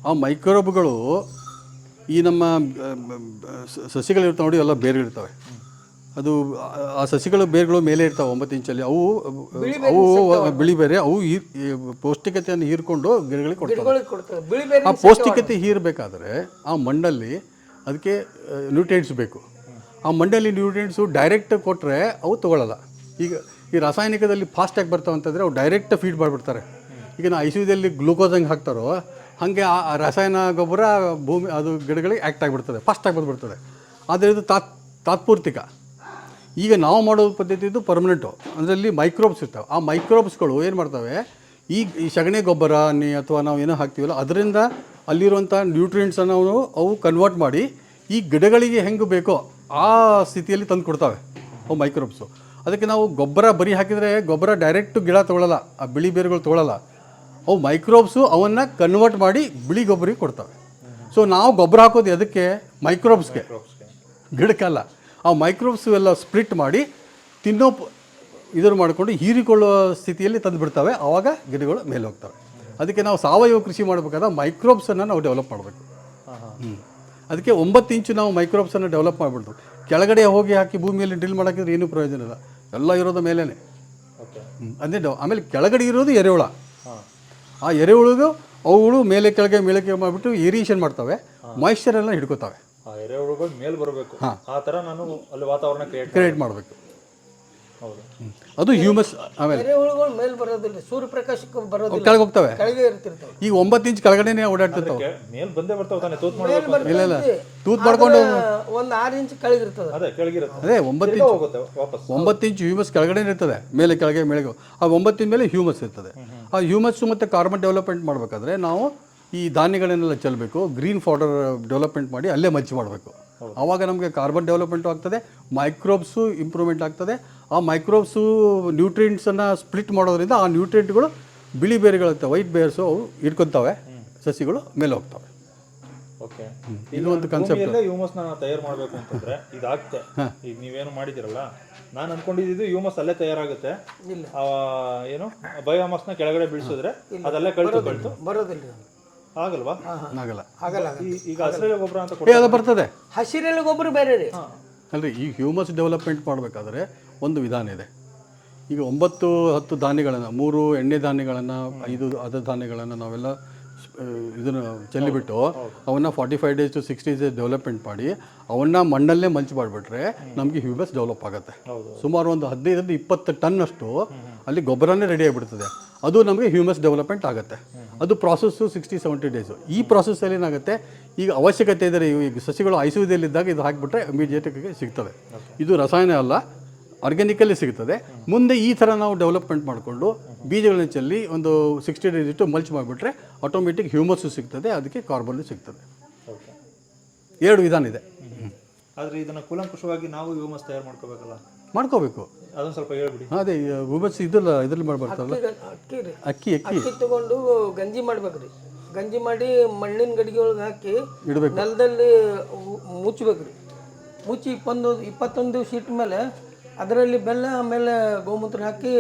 ಆ ಮೈಕ್ರೋಬ್ಗಳು ಈ ನಮ್ಮ ಸಸಿಗಳಿರ್ತಾವೆ ನೋಡಿ ಎಲ್ಲ ಬೇರ್ಗಳಿರ್ತವೆ. ಅದು ಆ- ಸಸಿಗಳು ಬೇರುಗಳು ಮೇಲೆ ಇರ್ತಾವೆ ಒಂಬತ್ತು ಇಂಚಲ್ಲಿ. ಅವು ಅವು ಬಿಳಿ ಬೇರೆ ಅವು ಪೌಷ್ಟಿಕತೆಯನ್ನು ಹೀರ್ಕೊಂಡು ಗಿಡಗಳಿಗೆ ಕೊಡ್ತವೆ. ಆ ಪೌಷ್ಟಿಕತೆ ಹೀರಬೇಕಾದ್ರೆ ಆ ಮಣ್ಣಲ್ಲಿ ಅದಕ್ಕೆ ನ್ಯೂಟ್ರಿಯೆಂಟ್ಸ್ ಬೇಕು. ಆ ಮಣ್ಣಲ್ಲಿ ನ್ಯೂಟ್ರಿಯೆಂಟ್ಸು ಡೈರೆಕ್ಟ್ ಕೊಟ್ಟರೆ ಅವು ತೊಗೊಳ್ಳಲ್ಲ ಈಗ ಈ ರಾಸಾಯನಿಕದಲ್ಲಿ ಫಾಸ್ಟಾಗಿ ಬರ್ತಾವಂತಂದರೆ ಅವು ಡೈರೆಕ್ಟ್ ಫೀಡ್ ಮಾಡಿಬಿಡ್ತಾರೆ. ಈಗ ನಾವು ಐಸಿಯುದಲ್ಲಿ ಗ್ಲೂಕೋಸ್ ಹಂಗೆ ಹಾಕ್ತಾರೋ ಹಾಗೆ ಆ ರಸಾಯನ ಗೊಬ್ಬರ ಭೂಮಿ, ಅದು ಗಿಡಗಳಿಗೆ ಆ್ಯಕ್ಟ್ ಆಗಿಬಿಡ್ತದೆ ಫಾಸ್ಟಾಗಿ ಬಂದುಬಿಡ್ತದೆ. ಆದರೆ ಇದು ತಾತ್, ತಾತ್ಪೂರ್ತಿಕ. ಈಗ ನಾವು ಮಾಡೋ ಪದ್ಧತಿ ಇದು ಪರ್ಮನೆಂಟು ಅದರಲ್ಲಿ ಮೈಕ್ರೋಬ್ಸ್ ಇರ್ತವೆ. ಆ ಮೈಕ್ರೋಬ್ಸ್ಗಳು ಏನು ಮಾಡ್ತವೆ? ಈ ಈ ಸಗಣಿ ಗೊಬ್ಬರ ಅಥವಾ ನಾವು ಏನೋ ಹಾಕ್ತೀವಲ್ಲ, ಅದರಿಂದ ಅಲ್ಲಿರುವಂಥ ನ್ಯೂಟ್ರಿಯೆಂಟ್ಸನ್ನು ಅವನು, ಅವು ಕನ್ವರ್ಟ್ ಮಾಡಿ ಈ ಗಿಡಗಳಿಗೆ ಹೆಂಗೆ ಬೇಕೋ ಆ ಸ್ಥಿತಿಯಲ್ಲಿ ತಂದು ಕೊಡ್ತವೆ, ಅವು ಮೈಕ್ರೋಬ್ಸು ಅದಕ್ಕೆ ನಾವು ಗೊಬ್ಬರ ಬರೀ ಹಾಕಿದರೆ ಗೊಬ್ಬರ ಡೈರೆಕ್ಟ್ ಗಿಡ ತೊಗೊಳ್ಳಲ್ಲ ಆ ಬಿಳಿ ಬೇರುಗಳು ತೊಗೊಳ್ಳಲ್ಲ ಅವು ಮೈಕ್ರೋಬ್ಸು ಅವನ್ನು ಕನ್ವರ್ಟ್ ಮಾಡಿ ಬಿಳಿ ಗೊಬ್ಬರಿಗೆ ಕೊಡ್ತವೆ. ಸೊ ನಾವು ಗೊಬ್ಬರ ಹಾಕೋದು ಎದಕ್ಕೆ? ಮೈಕ್ರೋಬ್ಸ್ಗೆ ಗಿಡಕ್ಕಲ್ಲ. ಆ ಮೈಕ್ರೋಬ್ಸ್ ಎಲ್ಲ ಸ್ಪ್ಲಿಟ್ ಮಾಡಿ ತಿನ್ನೋ ಇದನ್ನು ಮಾಡಿಕೊಂಡು ಹೀರಿಕೊಳ್ಳುವ ಸ್ಥಿತಿಯಲ್ಲಿ ತಂದು ಬಿಡ್ತವೆ. ಆವಾಗ ಗಿಡಗಳು ಮೇಲೆ ಹೋಗ್ತವೆ. ಅದಕ್ಕೆ ನಾವು ಸಾವಯವ ಕೃಷಿ ಮಾಡಬೇಕಾದ್ರೆ ಮೈಕ್ರೋಬ್ಸನ್ನು ನಾವು ಡೆವಲಪ್ ಮಾಡಬೇಕು. ಹ್ಞೂ ಅದಕ್ಕೆ ಒಂಬತ್ತು ಇಂಚು ನಾವು ಮೈಕ್ರೋಬ್ಸನ್ನು ಡೆವಲಪ್ ಮಾಡಿಬಿಡ್ತು ಕೆಳಗಡೆ ಹೋಗಿ ಹಾಕಿ ಭೂಮಿಯಲ್ಲಿ ಡ್ರಿಲ್ ಮಾಡೋಕ್ಕಿದ್ರೆ ಏನೂ ಪ್ರಯೋಜನ ಇಲ್ಲ. ಎಲ್ಲ ಇರೋದ ಮೇಲೇ ಓಕೆ ಅದೇ ಆಮೇಲೆ ಕೆಳಗಡೆ ಇರೋದು ಎರೆಹುಳ. ಆ ಎರೆಹುಳುಗೂ ಅವುಗಳು ಮೇಲೆ ಕೆಳಗೆ ಮೇಲಕ್ಕೆ ಮಾಡಿಬಿಟ್ಟು ಏರಿಯೇಷನ್ ಮಾಡ್ತವೆ. ಮಾಯಿಶ್ಚರ್ ಎಲ್ಲ ಹಿಡ್ಕೋತವೆ. ಆ ಎರೆಹುಳುಗಳು ಮೇಲೆ ಬರಬೇಕು. ಆ ಥರ ನಾನು ಅಲ್ಲಿ ವಾತಾವರಣ ಕ್ರಿಯೇಟ್ ಕ್ರಿಯೇಟ್ ಮಾಡಬೇಕು. ಅದು ಹ್ಯೂಮಸ್ ಆಮೇಲೆ ಮೇಲ್ ಮೇಲೆ ಬರೋದಿಲ್ಲ ಸೂರ್ಯಪ್ರಕಾಶಕ್ಕೆ ಬರೋದಿಲ್ಲ. ಕೆಳಗೆ ಹೋಗ್ತವೆ? ಕೆಳಗೆ ಇರ್ತಿರ್ತವೆ. ಈಗ ಒಂಬತ್ತು ಇಂಚ್ ಕೆಳಗಡೆನೇ ಓಡಾಡ್ತಿರ್ತಾವೆ. ಮೇಲೆ ಬಂದೇ ಬರ್ತಾವೆ ತಾನೆ ತೂತ್ ಮಾಡಬೇಕು ಇಲ್ಲ ಇಲ್ಲ. ತೂತ್ ಮಾಡ್ಕೊಂಡು ಒಂದು ಆರು ಇಂಚ್ ಕೆಳಗೆ ಇರ್ತದೆ. ಅದೇ ಕೆಳಗಿರುತ್ತೆ. ಅದೇ ಒಂಬತ್ತು ಇಂಚ್ ಹೋಗುತ್ತೆ ವಾಪಸ್. ಒಂಬತ್ತು ಇಂಚ್ ಹ್ಯೂಮಸ್ ಕೆಳಗಡೆ ಇರ್ತದೆ ಮೇಲೆ ಕೆಳಗೆ ಮೇಳೆಗೆ. ಆ ಒಂಬತ್ತಿನ ಮೇಲೆ ಹ್ಯೂಮಸ್ ಇರ್ತದೆ. ಆ ಹ್ಯೂಮಸ್ ಮತ್ತು ಕಾರ್ಬನ್ ಡೆವಲಪ್ಮೆಂಟ್ ಮಾಡಬೇಕಾದ್ರೆ ನಾವು ಈ ಧಾನ್ಯಗಳನ್ನೆಲ್ಲ ಚೆಲ್ಲಬೇಕು ಗ್ರೀನ್ ಫೌಡರ್ ಡೆವಲಪ್ಮೆಂಟ್ ಮಾಡಿ ಅಲ್ಲೇ ಮಚ್ಚಿ ಮಾಡಬೇಕು. ಆವಾಗ ನಮಗೆ ಕಾರ್ಬನ್ ಡೆವಲಪ್ಮೆಂಟ್ ಆಗ್ತದೆ ಮೈಕ್ರೋಬ್ಸು ಇಂಪ್ರೂವ್ಮೆಂಟ್ ಆಗ್ತದೆ. ಆ ಮೈಕ್ರೋಬ್ಸು ನ್ಯೂಟ್ರಿಯೆಂಟ್ಸನ್ನು ಸ್ಪ್ಲಿಟ್ ಮಾಡೋದ್ರಿಂದ ಆ ನ್ಯೂಟ್ರಿಯೆಂಟ್ಗಳು ಬಿಳಿ ಬೇರ್ಗಳಾಗ್ತವೆ ವೈಟ್ ಬೇರ್ಸು ಅವು ಇಟ್ಕೊತಾವೆ ಸಸಿಗಳು ಮೇಲೆ ಹೋಗ್ತವೆ. ಓಕೆ. ಇದು ಒಂದು ಕಾನ್ಸೆಪ್ಟ್ ಯೂಮಸ್ ಹ್ಯೂಮಸ್ನ ತಯಾರು ಮಾಡಬೇಕು ಅಂತಂದ್ರೆ ಇದಾಗುತ್ತೆ ಈಗ ನೀವೇನು ಮಾಡಿದಿರಲ್ಲ ನಾನು ಅನ್ಕೊಂಡಿದ್ದು ಹ್ಯೂಮಸ್ ಅಲ್ಲೇ ತಯಾರಾಗುತ್ತೆ. ಆ, ಏನು ಬಯೋಮಾಸ್ನ ಕೆಳಗಡೆ ಬೀಳಿಸಿದ್ರೆ ಅದಲ್ಲೇ ಕಳೆದು ಕಳ್ತು. ಬರೋದಿಲ್ಲ. ಆಗಲ್ವಾ? ಆಗಲ್ಲ ಆಗಲ್ಲ ಈ- ಈಗ ಹಸಿರೆಲೆ ಗೊಬ್ಬರ ಅಂತ ಏ ಅದು ಬರ್ತದೆ. ಹಸಿರೆಲೆ ಗೊಬ್ಬರ ಬೇರೆ ರೀ. ಅಲ್ರಿ ಈ ಹ್ಯೂಮಸ್ ಡೆವಲಪ್ಮೆಂಟ್ ಮಾಡಬೇಕಾದ್ರೆ ಒಂದು ವಿಧಾನ ಇದೆ. ಈಗ ಒಂಬತ್ತು ಹತ್ತು ಧಾನ್ಯಗಳನ್ನು ಮೂರು ಎಣ್ಣೆ ಧಾನ್ಯಗಳನ್ನು ಐದು ಅದ ಧಾನ್ಯಗಳನ್ನು ನಾವೆಲ್ಲ ಇದನ್ನು ಚೆಲ್ಲಿಬಿಟ್ಟು ಅವನ್ನ forty five days to sixty days development ಮಾಡಿ ಅವನ್ನ ಮಣ್ಣಲ್ಲೇ ಮಲ್ಚಿ ಮಾಡಿಬಿಟ್ರೆ ನಮಗೆ ಹ್ಯೂಮಸ್ ಡೆವಲಪ್ ಆಗುತ್ತೆ. ಸುಮಾರು ಒಂದು ಹದಿನೈದರಿಂದ ಇಪ್ಪತ್ತು ಟನ್ ಅಷ್ಟು ಅಲ್ಲಿ ಗೊಬ್ಬರನೇ ರೆಡಿ ಆಗಿಬಿಡ್ತದೆ. ಅದು ನಮಗೆ ಹ್ಯೂಮಸ್ ಡೆವಲಪ್ಮೆಂಟ್ ಆಗುತ್ತೆ. ಅದು ಪ್ರಾಸೆಸ್ಸು ಸಿಕ್ಸ್ಟಿ ಸೆವೆಂಟಿ ಡೇಸು ಈ ಪ್ರಾಸೆಸ್ಸಲ್ಲಿ ಏನಾಗುತ್ತೆ? ಈಗ ಅವಶ್ಯಕತೆ ಇದ್ದರೆ ಈಗ ಸಸಿಗಳು ಐಸುವುದಲ್ಲಿದ್ದಾಗ ಇದು ಹಾಕಿಬಿಟ್ರೆ ಇಮಿಡಿಯೇಟಾಗಿ ಸಿಗ್ತದೆ ಇದು ರಸಾಯನ ಅಲ್ಲ ಆರ್ಗ್ಯಾನಿಕಲ್ಲಿ ಸಿಗ್ತದೆ. ಮುಂದೆ ಈ ಥರ ನಾವು ಡೆವಲಪ್ಮೆಂಟ್ ಮಾಡಿಕೊಂಡು ಬೀಜಗಳನ್ನ ಚೆಲ್ಲಿ ಒಂದು ಸಿಕ್ಸ್ಟಿ ಡೇಸ್ ಇಟ್ಟು ಮಲ್ಚ್ ಮಾಡಿಬಿಟ್ರೆ ಆಟೋಮೆಟಿಕ್ ಹ್ಯೂಮಸ್ಸು ಸಿಗ್ತದೆ ಅದಕ್ಕೆ ಕಾರ್ಬನ್ನು ಸಿಗ್ತದೆ. ಎರಡು ವಿಧಾನ ಇದೆ. ಆದರೆ ಇದನ್ನು ಕೂಲಂಕುಷವಾಗಿ ನಾವು ಹ್ಯೂಮಸ್ ತಯಾರು ಮಾಡ್ಕೋಬೇಕಲ್ಲ? ಮಾಡ್ಕೋಬೇಕು. ಅದೊಂದು ಸ್ವಲ್ಪ ಹೇಳ್ಬಿಡಿ. ಅದೇ ಹ್ಯೂಮಸ್ ಇದಲ್ಲ ಇದ್ರಲ್ಲಿ ಮಾಡ್ಬಾರ್ದಲ್ಲ? ಅಕ್ಕಿ ಅಕ್ಕಿ ಅಕ್ಕಿ ತಗೊಂಡು ಗಂಜಿ ಮಾಡ್ಬೇಕ್ರಿ. ಗಂಜಿ ಮಾಡಿ ಮಣ್ಣಿನ ಗಡಿಗೆ ಒಳಗೆ ಹಾಕಿ ಇಡಬೇಕು. ನೆಲದಲ್ಲಿ ಮುಚ್ಚಬೇಕು ಮುಚ್ಚಬೇಕ್ರಿ ಮುಚ್ಚಿ ಇಪ್ಪತ್ತೊಂದು ಇಪ್ಪತ್ತೊಂದು ದಿವಸ ಇಟ್ಟ ಮೇಲೆ ಅದರಲ್ಲಿ ಬೆಲ್ಲ ಆಮೇಲೆ ಗೋಮೂತ್ರ ಹಾಕಿ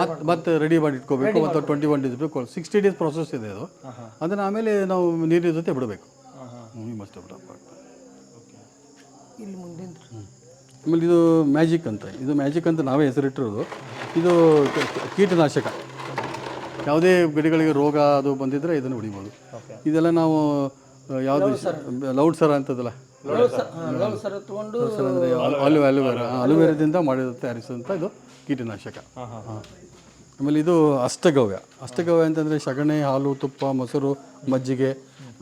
ಮತ್ತೆ ಮತ್ತೆ ರೆಡಿ ಮಾಡಿ ಇಟ್ಕೋಬೇಕು. ಮತ್ತು ಟ್ವೆಂಟಿ ಒನ್ ಡೇಸ್ ಬೇಕು. ಸಿಕ್ಸ್ಟಿ ಡೇಸ್ ಪ್ರೊಸೆಸ್ ಇದೆ ಅದು. ಅದನ್ನು ಆಮೇಲೆ ನಾವು ನೀರಿನ ಜೊತೆ ಬಿಡಬೇಕು. ಮಸ್ಟ್ ಇಲ್ಲಿ ಮುಂದಿನ ಆಮೇಲೆ ಇದು ಮ್ಯಾಜಿಕ್ ಅಂತ. ಇದು ಮ್ಯಾಜಿಕ್ ಅಂತ ನಾವೇ ಹೆಸರಿಟ್ಟಿರೋದು. ಇದು ಕೀಟನಾಶಕ. ಯಾವುದೇ ಗಿಡಗಳಿಗೆ ರೋಗ ಅದು ಬಂದಿದ್ದರೆ ಇದನ್ನು ಹೊಡಿಬೋದು. ಇದೆಲ್ಲ ನಾವು ಯಾವುದು ಲೌಡ್ ಸರ ಅಂತದಲ್ಲ. ಸರ ತಗೊಂಡು ಅಂದರೆ ಅಲು ಅಲುವೆರಾ ಅಲುವೆರಾದಿಂದ ಮಾಡಿದ ತಯಾರಿಸಿದಂಥ ಇದು ಕೀಟನಾಶಕ. ಹಾಂ. ಆಮೇಲೆ ಇದು ಅಷ್ಟಗವ್ಯ. ಅಷ್ಟಗವ್ಯ ಅಂತಂದರೆ ಸಗಣಿ ಹಾಲು ತುಪ್ಪ ಮೊಸರು ಮಜ್ಜಿಗೆ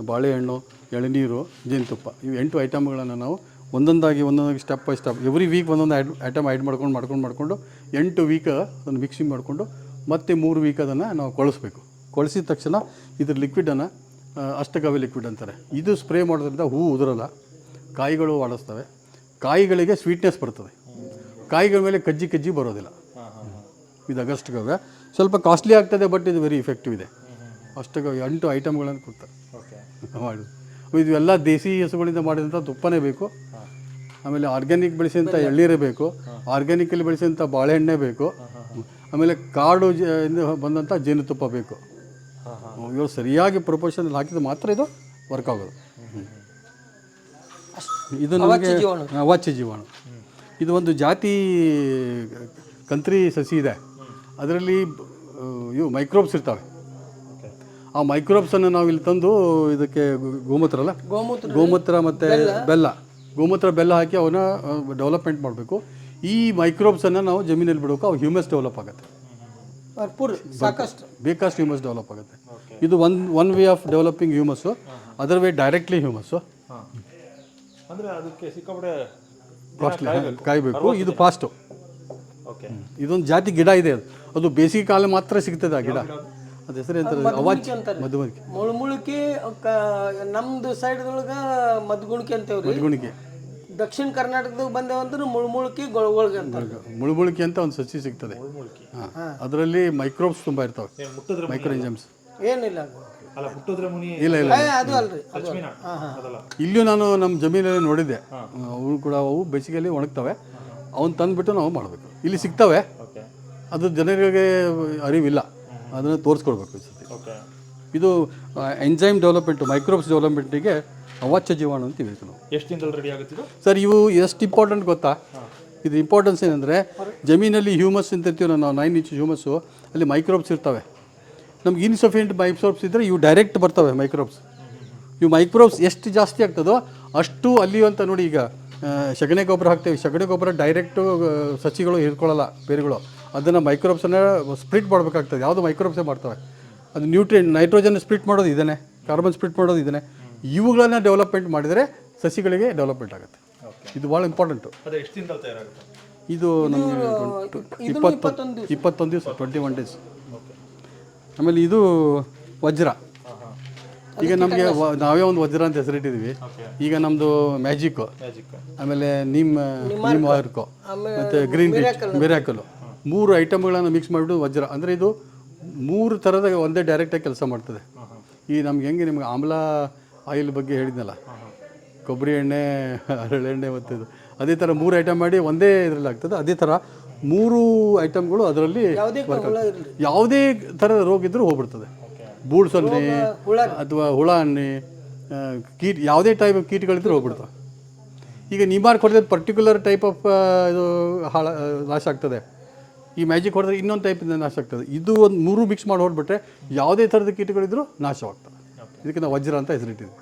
ಬಾಳೆಹಣ್ಣು ಎಳನೀರು ಜೇನುತುಪ್ಪ. ಇವು ಎಂಟು ಐಟಮ್ಗಳನ್ನು ನಾವು ಒಂದೊಂದಾಗಿ ಒಂದೊಂದಾಗಿ step by step every week ಒಂದೊಂದು ಐಟ್ ಐಟಮ್ ಆ್ಯಡ್ ಮಾಡ್ಕೊಂಡು ಮಾಡ್ಕೊಂಡು ಮಾಡಿಕೊಂಡು ಎಂಟು ವೀಕ್ ಅದನ್ನು ಮಿಕ್ಸಿಂಗ್ ಮಾಡಿಕೊಂಡು ಮತ್ತೆ ಮೂರು ವೀಕ್ ಅದನ್ನು ನಾವು ಕೊಳಿಸ್ಬೇಕು. ಕೊಳಿಸಿದ ತಕ್ಷಣ ಇದ್ರ ಲಿಕ್ವಿಡನ್ನು ಅಷ್ಟಗವ್ಯ ಲಿಕ್ವಿಡ್ ಅಂತಾರೆ. ಇದು ಸ್ಪ್ರೇ ಮಾಡೋದ್ರಿಂದ ಹೂವು ಉದುರಲ್ಲ. ಕಾಯಿಗಳು ಒಡಿಸ್ತವೆ ಕಾಯಿಗಳಿಗೆ ಸ್ವೀಟ್ನೆಸ್ ಬರ್ತದೆ. ಕಾಯಿಗಳ ಮೇಲೆ ಕಜ್ಜಿ ಕಜ್ಜಿ ಬರೋದಿಲ್ಲ. ಇದು ಅಗಸ್ಟ್ ಗವ್ಯ. ಸ್ವಲ್ಪ ಕಾಸ್ಟ್ಲಿ ಆಗ್ತದೆ ಬಟ್ ಇದು ವೆರಿ ಇಫೆಕ್ಟಿವ್ ಇದೆ. ಅಷ್ಟಗವ್ಯ ಎಂಟು ಐಟಮ್ಗಳನ್ನು ಕೊಡ್ತಾರೆ. ಮಾಡಿ. ಎಲ್ಲ ದೇಸಿ ಹಸುಗಳಿಂದ ಮಾಡಿದಂಥ ತುಪ್ಪನೇ ಬೇಕು. ಆಮೇಲೆ ಆರ್ಗ್ಯಾನಿಕ್ ಬೆಳೆಸಿದಂಥ ಎಳ್ನೀರೇ ಬೇಕು. ಆರ್ಗ್ಯಾನಿಕಲ್ಲಿ ಬೆಳೆಸಿದಂಥ ಬಾಳೆಹಣ್ಣೆ ಬೇಕು. ಆಮೇಲೆ ಕಾಡು ಜ ಇಂದ ಬಂದಂಥ ಜೇನುತುಪ್ಪ ಬೇಕು. ಇವರು ಸರಿಯಾಗಿ ಪ್ರಪೋರ್ಷನಲ್ಲಿ ಹಾಕಿದ್ರೆ ಮಾತ್ರ ಇದು ವರ್ಕ್ ಆಗೋದು. ಇದು ನಮಗೆ ವಾಚ್ಯ ಜೀವಾಣು. ಇದು ಒಂದು ಜಾತಿ ಕಂತ್ರಿ ಸಸಿ ಇದೆ. ಅದರಲ್ಲಿ ಇವು ಮೈಕ್ರೋಬ್ಸ್ ಇರ್ತವೆ. ಆ ಮೈಕ್ರೋಬ್ಸನ್ನು ನಾವು ಇಲ್ಲಿ ತಂದು ಇದಕ್ಕೆ ಗೋಮೂತ್ರ ಅಲ್ಲ ಗೋಮೂತ್ರ. ಗೋಮೂತ್ರ ಮತ್ತು ಬೆಲ್ಲ. ಗೋಮೂತ್ರ ಬೆಲ್ಲ ಹಾಕಿ ಅವನ್ನ ಡೆವಲಪ್ಮೆಂಟ್ ಮಾಡಬೇಕು. ಈ ಮೈಕ್ರೋಬ್ಸನ್ನು ನಾವು ಜಮೀನಲ್ಲಿ ಬಿಡಬೇಕು ಅವು ಹ್ಯೂಮಸ್ ಡೆವಲಪ್ ಆಗುತ್ತೆ. ಸಾಕಷ್ಟು. ಬೇಕಷ್ಟು ಹ್ಯೂಮಸ್ ಡೆವಲಪ್ ಆಗುತ್ತೆ. ಇದು one one way of developing humus other way directly humus ಹಾಂ. ಅಂದ್ರೆ ಅದಕ್ಕೆ ಸಿಕ್ಕಾಪಟ್ಟೆ ಕಾಸ್ಟ್ಲಿ ಕಾಯಬೇಕು. ಇದು ಫಾಸ್ಟು ಓಕೆ ಇದೊಂದು ಜಾತಿ ಗಿಡ ಇದೆ ಅದು. ಅದು ಬೇಸಿಗೆ ಕಾಲ ಮಾತ್ರ ಸಿಗ್ತದೆ ಆ ಗಿಡ. ಅದು? ಹೆಸರು ಎಂತಾರೆ ಅವಾಚ್ ಮಧುಮರಿಕೆ ಮುಳುಮುಳುಕಿ ನಮ್ದು ಸೈಡ್ದೊಳಗೆ ಮದ್ಗುಣಿಕೆ ಅಂತೇವ್ರಿ. ಗುಣಿಕೆ ದಕ್ಷಿಣ ಕರ್ನಾಟಕದಾಗ ಬಂದೇವಂದ್ರೆ ಮುಳುಮುಳುಕಿ ಗೊಳಗೊಳಗೆ ಅಂತ ಮುಳುಮುಳುಕಿ ಅಂತ ಒಂದು ಸಸಿ ಸಿಗ್ತದೆ. ಹಾಂ. ಅದರಲ್ಲಿ ಮೈಕ್ರೋಬ್ಸ್ ತುಂಬ ಇರ್ತವೆ. ಮೈಕ್ರೋ ಎಂಜಮ್ಸ್ ಏನಿಲ್ಲ ಅದು. ಅಲ್ಲ ಹುಟ್ಟಿದ್ರೆ ಮುನಿ ಇಲ್ಲ ಇಲ್ಲ ಅದು ಅಲ್ರಿ ಲಕ್ಷ್ಮೀನ ಅದಲ್ಲ. ಇಲ್ಲಿಯೂ ನಾನು ನಮ್ಮ ಜಮೀನಲ್ಲಿ ನೋಡಿದ್ದೆ. ಅವು ಕೂಡ ಅವು ಬೇಸಿಗೆಯಲ್ಲಿ ಒಣಗ್ತವೆ. ಅವನ್ನ ತಂದ್ಬಿಟ್ಟು ನಾವು ಮಾಡಬೇಕು. ಇಲ್ಲಿ ಸಿಗ್ತವೆ. ಓಕೆ. ಅದು ಜನರಿಗೆ ಅರಿವಿಲ್ಲ. ಅದನ್ನು ತೋರಿಸ್ಕೊಡ್ಬೇಕು ಈ ಸತಿ. ಓಕೆ. ಇದು ಎಂಜೈಮ್ ಡೆವಲಪ್ಮೆಂಟು ಮೈಕ್ರೋಬ್ಸ್ ಡೆವಲಪ್ಮೆಂಟಿಗೆ ಅವಾಚ್ಯ ಜೀವಾಣು ಅಂತ ಹೇಳ್ತೀವಿ ನಾವು. ಎಷ್ಟು ದಿನದಲ್ಲಿ ರೆಡಿ ಆಗುತ್ತಿದ್ದು ಸರ್ ಇವು ಎಷ್ಟು ಇಂಪಾರ್ಟೆಂಟ್ ಗೊತ್ತಾ? ಇದು ಇಂಪಾರ್ಟೆನ್ಸ್ ಏನಂದರೆ ಜಮೀನಲ್ಲಿ ಹ್ಯೂಮಸ್ ಅಂತ ಇರ್ತೀವಿ ನಾವು ನೈನ್ ಇಂಚ್ ಹ್ಯೂಮಸ್ಸು ಅಲ್ಲಿ ಮೈಕ್ರೋಬ್ಸ್ ಇರ್ತವೆ. ನಮ್ಗೆ ಇನ್ಸಫಿಷಿಯೆಂಟ್ ಮೈಕ್ರೋಬ್ಸ್ ಇದ್ದರೆ ಇವು ಡೈರೆಕ್ಟ್ ಬರ್ತವೆ ಮೈಕ್ರೋಬ್ಸ್ ಇವು ಮೈಕ್ರೋಬ್ಸ್ ಎಷ್ಟು ಜಾಸ್ತಿ ಆಗ್ತದೋ ಅಷ್ಟು ಅಲ್ಲಿ ಅಂತ ನೋಡಿ ಈಗ ಸಗಣಿ ಗೊಬ್ಬರ ಹಾಕ್ತೇವೆ. ಸಗಣಿ ಗೊಬ್ಬರ ಡೈರೆಕ್ಟು ಸಸಿಗಳು ಹಿಡ್ಕೊಳ್ಳಲ್ಲ ಬೇರುಗಳು. ಅದನ್ನು ಮೈಕ್ರೋಬ್ಸನ್ನು ಸ್ಪ್ಲಿಟ್ ಮಾಡಬೇಕಾಗ್ತದೆ. ಯಾವುದು ಮೈಕ್ರೋಬ್ಸೇ ಮಾಡ್ತವೆ. ಅದು ನ್ಯೂಟ್ರಿ ನೈಟ್ರೋಜನ್ ಸ್ಪ್ಲಿಟ್ ಮಾಡೋದು ಇದೇನೆ ಕಾರ್ಬನ್ ಸ್ಪ್ಲಿಟ್ ಮಾಡೋದು ಇದೇನೆ ಇವುಗಳನ್ನ ಡೆವಲಪ್ಮೆಂಟ್ ಮಾಡಿದರೆ ಸಸಿಗಳಿಗೆ ಡೆವಲಪ್ಮೆಂಟ್ ಆಗುತ್ತೆ. ಇದು ಭಾಳ ಇಂಪಾರ್ಟೆಂಟು ಇದು ನಮಗೆ ಇಪ್ಪತ್ತೊಂದು ಇಪ್ಪತ್ತೊಂದು ದಿವಸ ಟ್ವೆಂಟಿ ಒನ್ ಡೇಸ್. ಆಮೇಲೆ ಇದು ವಜ್ರ. ಈಗ ನಮಗೆ ನಾವೇ ಒಂದು ವಜ್ರ ಅಂತ ಹೆಸರಿಟ್ಟಿದ್ದೀವಿ ಈಗ ನಮ್ಮದು ಮ್ಯಾಜಿಕ್ಕು ಮ್ಯಾಜಿಕ್. ಆಮೇಲೆ ನಿಮ್ಮ ನಿಮ್ಮ ವಾರ್ಕೋ ಮತ್ತು ಗ್ರೀನ್ ಮಿರಾಕಲು ಮೂರು ಐಟಮ್ಗಳನ್ನು ಮಿಕ್ಸ್ ಮಾಡಿಬಿಟ್ಟು ವಜ್ರ. ಅಂದರೆ ಇದು ಮೂರು ಥರದ ಒಂದೇ ಡೈರೆಕ್ಟಾಗಿ ಕೆಲಸ ಮಾಡ್ತದೆ. ಈ ನಮ್ಗೆ ಹೆಂಗೆ ನಿಮ್ಗೆ ಆಮ್ಲ ಆಯಿಲ್ ಬಗ್ಗೆ ಹೇಳಿದ್ನಲ್ಲ? ಕೊಬ್ಬರಿ ಎಣ್ಣೆ ಹರಳೆಣ್ಣೆ ಮತ್ತು ಇದು. ಅದೇ ಥರ ಮೂರು ಐಟಮ್ ಮಾಡಿ ಒಂದೇ ಇದರಲ್ಲಿ ಆಗ್ತದೆ. ಅದೇ ಥರ ಮೂರು ಐಟಮ್ಗಳು ಅದರಲ್ಲಿ ಯಾವುದೇ ಥರದ ರೋಗ ಇದ್ದರೂ ಹೋಗ್ಬಿಡ್ತದೆ. ಬೂಡ್ ಸೊನ್ನೆ ಅಥವಾ ಹುಳ ಹಣ್ಣೆ ಕೀಟ ಯಾವುದೇ ಟೈಪ್ ಆಫ್ ಕೀಟಗಳಿದ್ರೂ ಹೋಗ್ಬಿಡ್ತವೆ. ಈಗ ನಿಮಾರ್ಕ್ ಹೊಡೆದ ಪರ್ಟಿಕ್ಯುಲರ್ ಟೈಪ್ ಆಫ್ ಇದು ಹಾಳ ನಾಶ ಆಗ್ತದೆ. ಈ ಮ್ಯಾಜಿಕ್ ಹೊಡೆದ್ರೆ ಇನ್ನೊಂದು ಟೈಪಿಂದ ನಾಶ ಆಗ್ತದೆ. ಇದು ಒಂದು ಮೂರು ಮಿಕ್ಸ್ ಮಾಡಿ ಹೋಗ್ಬಿಟ್ರೆ ಯಾವುದೇ ಥರದ ಕೀಟಗಳಿದ್ರೂ ನಾಶವಾಗ್ತದೆ. ಇದಕ್ಕೆ ನಾವು ವಜ್ರ ಅಂತ ಹೆಸರಿಟ್ಟಿದ್ವಿ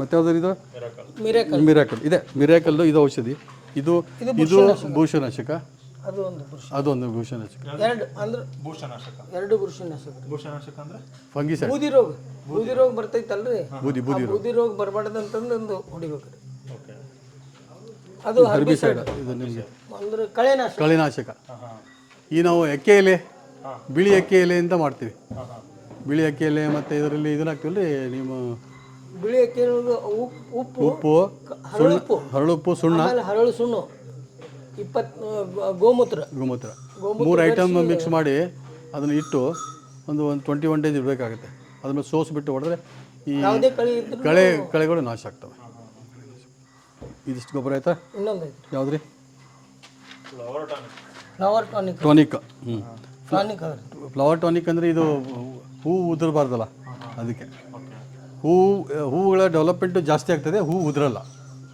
ಮತ್ತೆ ಯಾವುದಾದ್ರು ಇದು? ಮಿರಾಕಲ್ ಮಿರಾಕಲ್ ಇದೆ. ಮಿರಾಕಲ್ಲು ಇದು ಔಷಧಿ. ಇದು ಇದು ಭೂಷನಾಶಕ ಅದು ಒಂದು ಬುರ್ಷಿ ಅದೊಂದು ಭೂಷಣಾಶಕ. ಎರಡು ಅಂದ್ರೆ ಭೂಷಣಾಶಕ. ಎರಡು ಬುರ್ಷಿನಾಶಕ ಭೂಷಣಾಶಕ ಅಂದ್ರೆ? ಫಂಗಿಸೈಡ್ ಬೂದಿ ರೋಗ. ಬೂದಿ ರೋಗ. ಬರ್ತೈತಲ್ರಿ? ಬೂದಿ ಬೂದಿ ಬೂದಿ ರೋಗ ಬರಬಾರ್ದು ಅಂತಂದು ಒಂದು ಹೊಡಿಬೇಕ್ರಿ ಓಕೆ. ಅದು ಹರ್ಬಿಸೈಡ್. ಇದು ನಿಮಗೆ. ಅಂದ್ರೆ ಕಳೆನಾಶಕ. ಕಳೆನಾಶಕ. ಈ ನಾವು ಎಕ್ಕೆ ಎಲೆ ಬಿಳಿ ಎಕ್ಕೆ ಎಲೆ ಅಂತ ಮಾಡ್ತೀವಿ. ಬಿಳಿ ಎಕ್ಕೆ ಎಲೆ ಮತ್ತು ಇದರಲ್ಲಿ ಇದನ್ನ ಹಾಕ್ತೀವಲ್ಲಿ ನಿಮ್ಮ ಬಿಳಿ ಅಕ್ಕಿ ಉಪ್ಪು ಉಪ್ಪು ಹರಳುಪ್ಪು. ಹರಳುಪ್ಪು ಸುಣ್ಣ. ಆಮೇಲೆ ಹರಳು ಸುಣ್ಣು. ಇಪ್ಪತ್ ಗೋಮೂತ್ರ. ಗೋಮೂತ್ರ. ಮೂರು ಐಟಮ್ ಮಿಕ್ಸ್ ಮಾಡಿ ಅದನ್ನು ಇಟ್ಟು ಒಂದು ಒಂದು ಟ್ವೆಂಟಿ ಒನ್ ಡೇಸ್ ಇರಬೇಕಾಗುತ್ತೆ ಅದನ್ನು ಸೋಸಿಬಿಟ್ಟು ಹೊಡೆದ್ರೆ ಈ ಯಾವುದೇ ಕಳೆ ಕಳೆಗಳು ನಾಶ ಆಗ್ತವೆ. ಇದಿಷ್ಟು ಗೊಬ್ಬರ ಆಯ್ತಾ? ಇನ್ನೊಂದು ಯಾವ್ದು ರೀ flower tonic flower tonic tonic ಹ್ಞೂ ಟಾನಿಕ್ ಫ್ಲವರ್ ಟಾನಿಕ್ ಅಂದರೆ ಇದು ಹೂ ಉದುರಬಾರ್ದಲ್ಲ ಅದಕ್ಕೆ. ಹೂ ಹೂಗಳ ಡೆವಲಪ್ಮೆಂಟು ಜಾಸ್ತಿ ಆಗ್ತದೆ ಹೂ ಉದುರಲ್ಲ.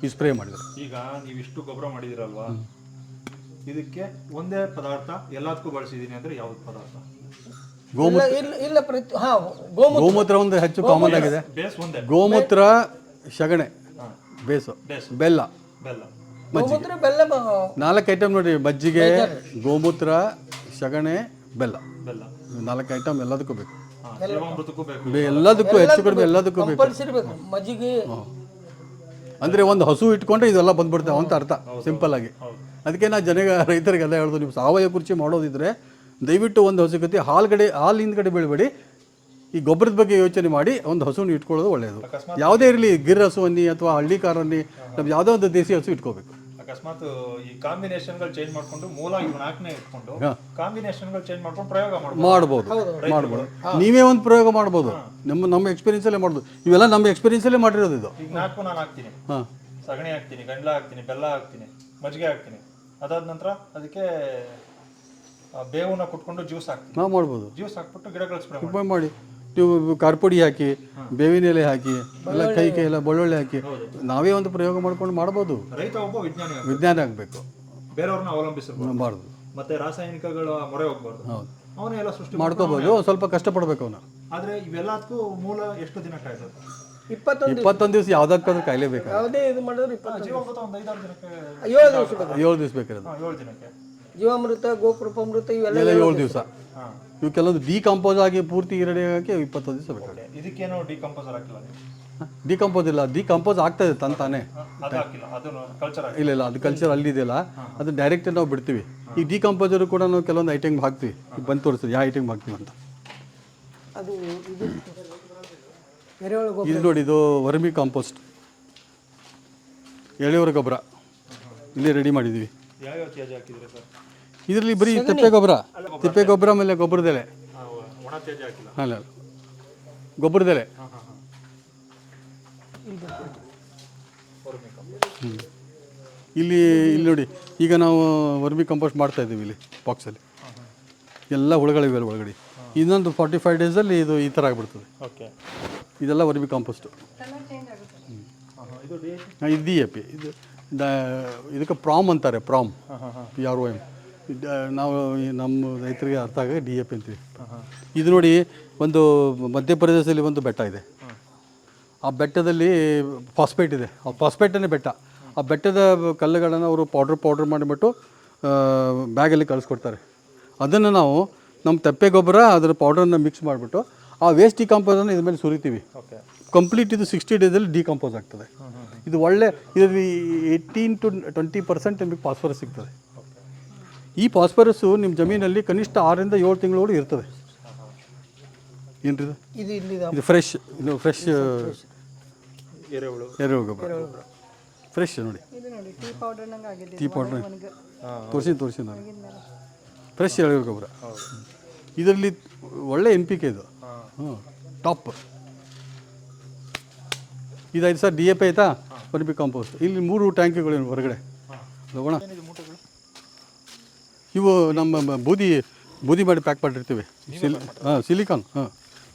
ಈ ಸ್ಪ್ರೇ ಮಾಡಿದ್ರೆ. ಈಗ ನೀವು ಇಷ್ಟು ಗೊಬ್ಬರ ಮಾಡಿದಿರಲ್ವಾ? ಇದಕ್ಕೆ ಒಂದೇ ಪದಾರ್ಥ ಎಲ್ಲದಕ್ಕೂ ಬಳಸಿದೀನಿ ಅಂದ್ರೆ ಯಾವ್ದು ಪದಾರ್ಥ? ಇಲ್ಲ ಇಲ್ಲ ಇಲ್ಲ ಪ್ರತಿ ಹಾ ಗೋಮೂತ್ರ. ಗೋಮೂತ್ರ ಒಂದು ಹೆಚ್ಚು ಕಾಮನ್ ಆಗಿದೆ. ಬೇಸ್ ಒಂದೇ. ಗೋಮೂತ್ರ ಸಗಣಿ ಬೇಸು ಬೇಸ್. ಬೆಲ್ಲ. ಬೆಲ್ಲ. ಗೋಮೂತ್ರ ಬೆಲ್ಲ ಬ- ನಾಲ್ಕು ಐಟಮ್ ನೋಡಿ ಮಜ್ಜಿಗೆ ಗೋಮೂತ್ರ ಸಗಣಿ ಬೆಲ್ಲ. ಬೆಲ್ಲ. ನಾಲ್ಕು ಐಟಮ್ ಎಲ್ಲದಕ್ಕೂ ಬೇಕು. ಹಾಂ ಜೀವಾಮೃತಕ್ಕೂ ಬೇಕು. ಬೆ- ಎಲ್ಲದಕ್ಕೂ ಹೆಚ್ಚು ಕಡಿಮೆ ಎಲ್ಲದಕ್ಕೂ ಬೇಕು. ಕಂಪಲ್ಸರಿ ಬೇಕು. ಮಜ್ಜಿಗೆ. ಅಂದರೆ ಒಂದು ಹಸು ಇಟ್ಕೊಂಡ್ರೆ ಇದೆಲ್ಲ ಬಂದ್ಬಿಡ್ತಾವೆ ಅಂತ ಅರ್ಥ. ಸಿಂಪಲ್ ಆಗಿ. ಹೌದು. ಅದಕ್ಕೆ ನಾ ಜನ ರೈತರಿಗೆಲ್ಲ ಹೇಳೋದು ನೀವು ಸಾವಯವ ಕೃಷಿ ಮಾಡೋದಿದ್ರೆ ದಯವಿಟ್ಟು ಒಂದು ಹಸು ಹಾಲ್ಗಡೆ ಹಾಲು ಹಿಂದ್ಗಡೆ ಬೀಳಬೇಡಿ. ಈ ಗೊಬ್ಬರದ ಬಗ್ಗೆ ಯೋಚನೆ ಮಾಡಿ ಒಂದು ಹಸುವನ್ನು ಇಟ್ಕೊಳ್ಳೋದು ಒಳ್ಳೆಯದು ಯಾವುದೇ ಇರಲಿ ಗಿರ್ ಹಸುವನ್ನಿ ಅಥವಾ ಹಳ್ಳಿ ಕಾರನ್ನಿ ನಮ್ಗೆ ಯಾವುದೋ ಒಂದು ದೇಸಿ ಹಸು ಇಟ್ಕೋಬೇಕು. ಅಕಸ್ಮಾತ್ ಈ ಕಾಂಬಿನೇಷನ್ಗಳು ಚೇಂಜ್ ಮಾಡ್ಕೊಂಡು ಮೂಲ ಇವ್ ನಾಲ್ಕನೇ ಇಟ್ಕೊಂಡು ಹಾ. ಕಾಂಬಿನೇಷನ್ಗಳು ಚೇಂಜ್ ಮಾಡ್ಕೊಂಡು ಪ್ರಯೋಗ ಮಾಡ್ಬೋದು. ಮಾಡ್ಬೋದು ನೀವೇ ಒಂದು ಪ್ರಯೋಗ ಮಾಡ್ಬೋದು. ನಮ್ಮ ನಮ್ಮ ಎಕ್ಸ್ಪೀರಿಯನ್ಸಲ್ಲೇ ಮಾಡ್ಬೋದು ಇವೆಲ್ಲ ನಮ್ಮ ಎಕ್ಸ್ಪೀರಿಯನ್ಸಲ್ಲೇ ಮಾಡಿರೋದು ಇದು. ಈಗ ನಾಲ್ಕು ನಾನು ಹಾಕ್ತೀನಿ. ಹಾಂ. ಸಗಣಿ ಹಾಕ್ತೀನಿ ಗಂಡ್ಲ ಹಾಕ್ತೀನಿ ಬೆಲ್ಲ ಹಾಕ್ತೀನಿ ಮಜ್ಜಿಗೆ ಹಾಕ್ತೀನಿ. ಅದಾದ ನಂತರ ಅದಕ್ಕೆ ಬೇವನ್ನ ಕುಟ್ಕೊಂಡು ಜ್ಯೂಸ್ ಹಾಕ್ತೀವಿ. ನಾವು ಮಾಡ್ಬೋದು. ಜ್ಯೂಸ್ ಹಾಕ್ಬಿಟ್ಟು ಗಿಡಗಳು ಸ್ಪ್ರೇ ಮಾಡಿ ಮಾಡಿ. ನೀವು ಕಾರ್ಪುಡಿ ಹಾಕಿ ಬೇವಿನ ಎಲೆ ಹಾಕಿ ಎಲ್ಲ ಕೈ ಕೈ ಎಲ್ಲ ಬೆಳ್ಳುಳ್ಳಿ ಹಾಕಿ ನಾವೇ ಒಂದು ಪ್ರಯೋಗ ಮಾಡ್ಕೊಂಡು ಮಾಡ್ಬೋದು. ರೈತ ಒಬ್ಬ ವಿಜ್ಞಾನಿ ಆಗ್ಬೇಕು. ವಿಜ್ಞಾನ ಆಗಬೇಕು. ಬೇರೆಯವ್ರನ್ನ ಅವಲಂಬಿಸಬಾರ್ದು ಮಾಡ್ಬೋದು. ಮತ್ತೆ ರಾಸಾಯನಿಕಗಳ ಮೊರೆ ಹೋಗ್ಬಾರ್ದು. ಹೌದು. ಅವನೇ ಎಲ್ಲ ಸೃಷ್ಟಿ ಮಾಡ್ಕೋಬೋದು. ಸ್ವಲ್ಪ ಕಷ್ಟಪಡ್ಬೇಕು ಅವನು ಆದ್ರೆ ಇವೆಲ್ಲದಕ್ಕೂ ಮೂಲ ಎಷ್ಟು ದಿನ ಕಾಯ್ತದೆ ಇಪ್ಪತ್ತೊಂದು ಇಪ್ಪತ್ತೊಂದು ದಿವಸ ಕಾಯಿಲೆ ಬೇಕು? ಯಾವುದೇ ಇದು ಮಾಡಿದ್ರು ಇಪ್ಪತ್ತೊಂದು ಏಳು ದಿವಸ ಬೇಕು ಏಳು ದಿವಸ ಬೇಕಿರೋದು ಜೀವಾಮೃತ ಗೋಕೃಪಾಮೃತ ಇವೆಲ್ಲ ಎಲ್ಲ ಏಳು ದಿವಸ. ಇವು ಕೆಲವೊಂದು ಡಿಕಂಪೋಸ್ ಆಗಿ ಪೂರ್ತಿ ರೆಡಿ ಆಗಕ್ಕೆ ಇಪ್ಪತ್ತೊಂದು ದಿವಸ ಬೇಕು ಇದಕ್ಕೇನು ಡಿಕಂಪೋಸ್ ಹಾಕಿಲ್ಲ ನೀವು? ಡಿಕಂಪೋಸ್ ಇಲ್ಲ. ಡಿಕಂಪೋಸ್ ಆಗ್ತದೆ ಹಾಕಿ ಇಲ್ಲ ಇಲ್ಲ. ಅದು ಕಲ್ಚರ್ ಅಲ್ಲಿದೆಯಲ್ಲ ಅದು ಡೈರೆಕ್ಟ್ ನಾವು ಬಿಡ್ತೀವಿ. ಈ ಡಿಕಂಪೋಸರು ಕೂಡ ನಾವು ಕೆಲವೊಂದು ಐಟಮ್ ಹಾಕ್ತೀವಿ. ಬಂದು ತೋರಿಸ್ತೀವಿ ಯಾವ ಐಟಮ್ ಹಾಕ್ತೀವಿ ಅಂತ. ಅದು ಇದು. ಎರೆಹುಳ ಗೊಬ್ಬರ ಇದು ನೋಡಿ ಇದು ವರ್ಮಿ ಕಾಂಪೋಸ್ಟ್. ಎಳೆಯವರ ಗೊಬ್ಬರ. ಇಲ್ಲಿ ರೆಡಿ ಮಾಡಿದ್ದೀವಿ ಯಾವ್ಯಾವ ತ್ಯಾಜ್ಯ ಹಾಕಿದ್ರೆ ಸರ್? ಇದರಲ್ಲಿ ಬರೀ ತಿಪ್ಪೆ ಗೊಬ್ಬರ. ತಿಪ್ಪೆ ಗೊಬ್ಬರ ಆಮೇಲೆ ಗೊಬ್ಬರದೆಲೆ. ಹಾ, ಒಣ ತ್ಯಾಜ್ಯ ಹಾಕಿಲ್ಲ. ಅಲ್ಲ ಗೊಬ್ಬರದೆಲೆ. ಹ್ಞೂ. ಇಲ್ಲಿ ಇಲ್ಲಿ ನೋಡಿ ಈಗ ನಾವು ವರ್ಮಿ ಕಂಪೋಸ್ಟ್ ಮಾಡ್ತಾ ಇದ್ದೀವಿ ಇಲ್ಲಿ ಬಾಕ್ಸಲ್ಲಿ ಎಲ್ಲ ಹುಳುಗಳಿವೆ ಅಲ್ಲಿ ಒಳಗಡೆ. ಇನ್ನೊಂದು ಫಾರ್ಟಿ ಫೈವ್ ಡೇಸಲ್ಲಿ ಇದು ಈ ಥರ ಆಗಿಬಿಡ್ತದೆ. ಓಕೆ ಇದೆಲ್ಲ ವರ್ಮಿ ಕಾಂಪೋಸ್ಟು. ಇದು ಡಿ ಎ ಪಿ ಇದು ಇದಕ್ಕೆ ಪ್ರಾಮ್ ಅಂತಾರೆ prom P R O M ನಾವು ನಮ್ಮ ರೈತರಿಗೆ ಅರ್ಥ ಆಗ ಡಿ ಎ ಪಿ ಅಂತೀವಿ ಇದು ನೋಡಿ ಒಂದು ಮಧ್ಯಪ್ರದೇಶದಲ್ಲಿ ಒಂದು ಬೆಟ್ಟ ಇದೆ. ಆ ಬೆಟ್ಟದಲ್ಲಿ ಫಾಸ್ಪೇಟ್ ಇದೆ. ಆ ಫಾಸ್ಪೇಟನ್ನೇ ಬೆಟ್ಟ. ಆ ಬೆಟ್ಟದ ಕಲ್ಲುಗಳನ್ನು ಅವರು ಪೌಡ್ರ್ ಪೌಡ್ರ್ ಮಾಡಿಬಿಟ್ಟು ಬ್ಯಾಗಲ್ಲಿ ಕಳಿಸ್ಕೊಡ್ತಾರೆ. ಅದನ್ನು ನಾವು ನಮ್ಮ ತೆಪ್ಪೆ ಗೊಬ್ಬರ ಅದರ ಪೌಡ್ರನ್ನ ಮಿಕ್ಸ್ ಮಾಡಿಬಿಟ್ಟು ಆ ವೇಸ್ಟ್ ಡಿಕಂಪೋಸನ್ನು ಇದ್ರ ಮೇಲೆ ಸುರಿತೀವಿ. ಓಕೆ ಕಂಪ್ಲೀಟ್ ಇದು ಸಿಕ್ಸ್ಟಿ ಡೇಸಲ್ಲಿ ಡಿಕಂಪೋಸ್ ಆಗ್ತದೆ. ಇದು ಒಳ್ಳೆ ಇದರಲ್ಲಿ ಏಯ್ಟೀನ್ ಟು ಟ್ವೆಂಟಿ ಪರ್ಸೆಂಟ್ ನಿಮಗೆ ಫಾಸ್ಫರಸ್ ಸಿಗ್ತದೆ. ಈ ಫಾಸ್ಫರಸ್ಸು ನಿಮ್ಮ ಜಮೀನಲ್ಲಿ ಕನಿಷ್ಠ ಆರರಿಂದ ಏಳು ತಿಂಗಳವರೆಗೂ ಇರ್ತದೆ. ಏನ್ರಿ ಇದು? ಇದು ಇದು ಫ್ರೆಶ್ ಇದು ಫ್ರೆಶ್ ಎರೆಹುಳು. ಗೊಬ್ಬರ. ಫ್ರೆಶ್ ನೋಡಿ. ಇದು ನೋಡಿ ಟೀ ಪೌಡರ್ ನಂಗೆ ಆಗಿದೆ. ಟೀ ಪೌಡ್ರ್ ಒಣಗ ತೋರಿಸಿ ತೋರಿಸಿ ನಾನು. ಫ್ರೆಶ್ ಎರೆಹುಳು ಗೊಬ್ಬರ ಇದರಲ್ಲಿ ಒಳ್ಳೆ ಎನ್ ಪಿ ಕೆ ಇದು. ಹ್ಞೂ ಟಾಪ್ ಇದಾಯ್ತು ಸರ್ ಡಿ ಎ ಪಿ ಆಯಿತಾ? ಪರ್ಬಿ ಕಾಂಪೋಸ್ಟ್ ಇಲ್ಲಿ ಮೂರು ಟ್ಯಾಂಕಿಗಳು ಹೊರಗಡೆ. ಹೋಗೋಣ ಇವು ನಮ್ಮ ಬೂದಿ ಬೂದಿ ಮಾಡಿ ಪ್ಯಾಕ್ ಮಾಡಿರ್ತೀವಿ. ಸಿಲ್ ಹಾಂ ಸಿಲಿಕಾನ್ ಹಾಂ.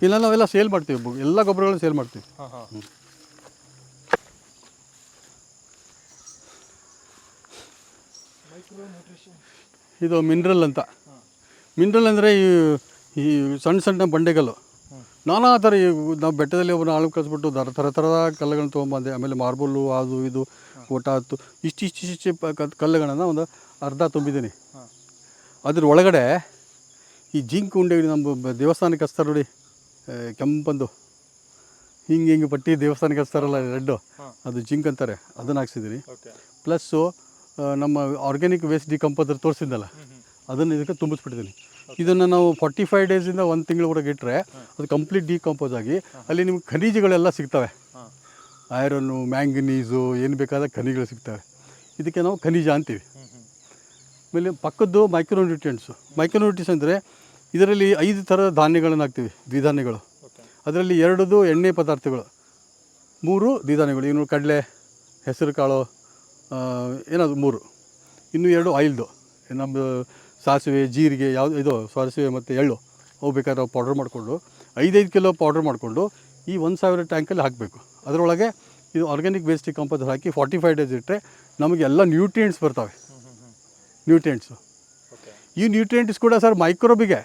ಇಲ್ಲ ನಾವೆಲ್ಲ ಸೇಲ್ ಮಾಡ್ತೀವಿ. ಎಲ್ಲ ಗೊಬ್ಬರಗಳನ್ನ ಸೇಲ್ ಮಾಡ್ತೀವಿ. ಹ್ಞೂ ಹಾಂ. ಇದು ಮಿನ್ರಲ್ ಅಂತ. ಮಿನ್ರಲ್ ಅಂದರೆ ಈ ಈ ಸಣ್ಣ ಸಣ್ಣ ಬಂಡೆಗಲ್ಲು ನಾನಾ ಥರ ಈ ನಾವು ಬೆಟ್ಟದಲ್ಲಿ ಒಬ್ಬನ ಆಳು ಕಳಿಸ್ಬಿಟ್ಟು ದರ ಥರ ಥರದ ಕಲ್ಲುಗಳನ್ನ ತೊಗೊಂಬಂದೆ. ಆಮೇಲೆ ಮಾರ್ಬಲ್ಲು ಅದು ಇದು ಊಟ ಹತ್ತು ಇಷ್ಟು ಇಷ್ಟು ಇಷ್ಟು ಕಲ್ಲುಗಳನ್ನು ಒಂದು ಅರ್ಧ ತುಂಬಿದ್ದೀನಿ. ಅದ್ರ ಒಳಗಡೆ ಈ ಜಿಂಕ್ ಉಂಡೆ ನಮ್ಮ ದೇವಸ್ಥಾನಕ್ಕೆ ಹಚ್ತಾರೆ ನೋಡಿ. ಕೆಂಪಂದು. ಹಿಂಗೆ ಹಿಂಗೆ ಪಟ್ಟಿ ದೇವಸ್ಥಾನಕ್ಕೆ ಹಚ್ತಾರಲ್ಲ ರೆಡ್ಡು. ಅದು ಜಿಂಕ್ ಅಂತಾರೆ. ಅದನ್ನು ಹಾಕ್ಸಿದ್ದೀನಿ. ಪ್ಲಸ್ಸು ನಮ್ಮ ಆರ್ಗ್ಯಾನಿಕ್ ವೇಸ್ಟ್ ಡಿಕಂಪೋಸರ್ ತೋರಿಸಿದ್ದಲ್ಲ ಅದನ್ನು ಇದಕ್ಕೆ ತುಂಬಿಸ್ಬಿಟ್ಟಿದ್ದೀನಿ ಇದನ್ನು ನಾವು ಫಾರ್ಟಿ ಫೈವ್ ಡೇಸಿಂದ ಒಂದು ತಿಂಗಳವರೆಗೆ ಇಟ್ಟರೆ ಅದು ಕಂಪ್ಲೀಟ್ ಡಿಕಂಪೋಸ್ ಆಗಿ ಅಲ್ಲಿ ನಿಮ್ಗೆ ಖನಿಜಗಳೆಲ್ಲ ಸಿಗ್ತವೆ. ಐರನ್ನು ಮ್ಯಾಂಗನೀಸು ಏನು ಬೇಕಾದ ಖನಿಜಗಳು ಸಿಗ್ತವೆ. ಇದಕ್ಕೆ ನಾವು ಖನಿಜ ಅಂತೀವಿ. ಆಮೇಲೆ ಪಕ್ಕದ್ದು ಮೈಕ್ರೋನ್ಯೂಟ್ರಿಯೆಂಟ್ಸು ಮೈಕ್ರೋನ್ಯೂಟ್ರಿಯನ್ಸ್ ಅಂದರೆ ಇದರಲ್ಲಿ ಐದು ಥರ ಧಾನ್ಯಗಳನ್ನು ಹಾಕ್ತೀವಿ, ದ್ವಿಧಾನ್ಯಗಳು. ಅದರಲ್ಲಿ ಎರಡದು ಎಣ್ಣೆ ಪದಾರ್ಥಗಳು, ಮೂರು ದ್ವಿಧಾನ್ಯಗಳು. ಇನ್ನು ಕಡಲೆ ಹೆಸರು ಕಾಳು ಏನದು ಮೂರು. ಇನ್ನು ಎರಡು ಆಯಿಲ್ದು. ನಮ್ಮದು ಸಾಸಿವೆ, ಜೀರಿಗೆ, ಯಾವುದು ಇದು, ಸಾಸಿವೆ ಮತ್ತು ಎಳ್ಳು, ಅವು ಬೇಕಾದ್ರೆ ಅವು ಪೌಡ್ರ್ ಮಾಡಿಕೊಂಡು, ಐದೈದು ಕಿಲೋ ಪೌಡ್ರ್ ಮಾಡಿಕೊಂಡು ಈ ಒಂದು ಸಾವಿರ ಟ್ಯಾಂಕಲ್ಲಿ ಹಾಕಬೇಕು. ಅದರೊಳಗೆ ಇದು ಆರ್ಗ್ಯಾನಿಕ್ ವೇಸ್ಟಿಕ್ ಕಂಪೋಸರ್ ಹಾಕಿ ಫಾರ್ಟಿ ಫೈವ್ ಡೇಸ್ ಇಟ್ಟರೆ ನಮಗೆಲ್ಲ ನ್ಯೂಟ್ರಿಯೆಂಟ್ಸ್ ಬರ್ತವೆ. ನ್ಯೂಟ್ರಿಯೆಂಟ್ಸು ಈ ನ್ಯೂಟ್ರಿಯೆಂಟ್ಸ್ ಕೂಡ ಸರ್ ಮೈಕ್ರೋಬಿಗೆ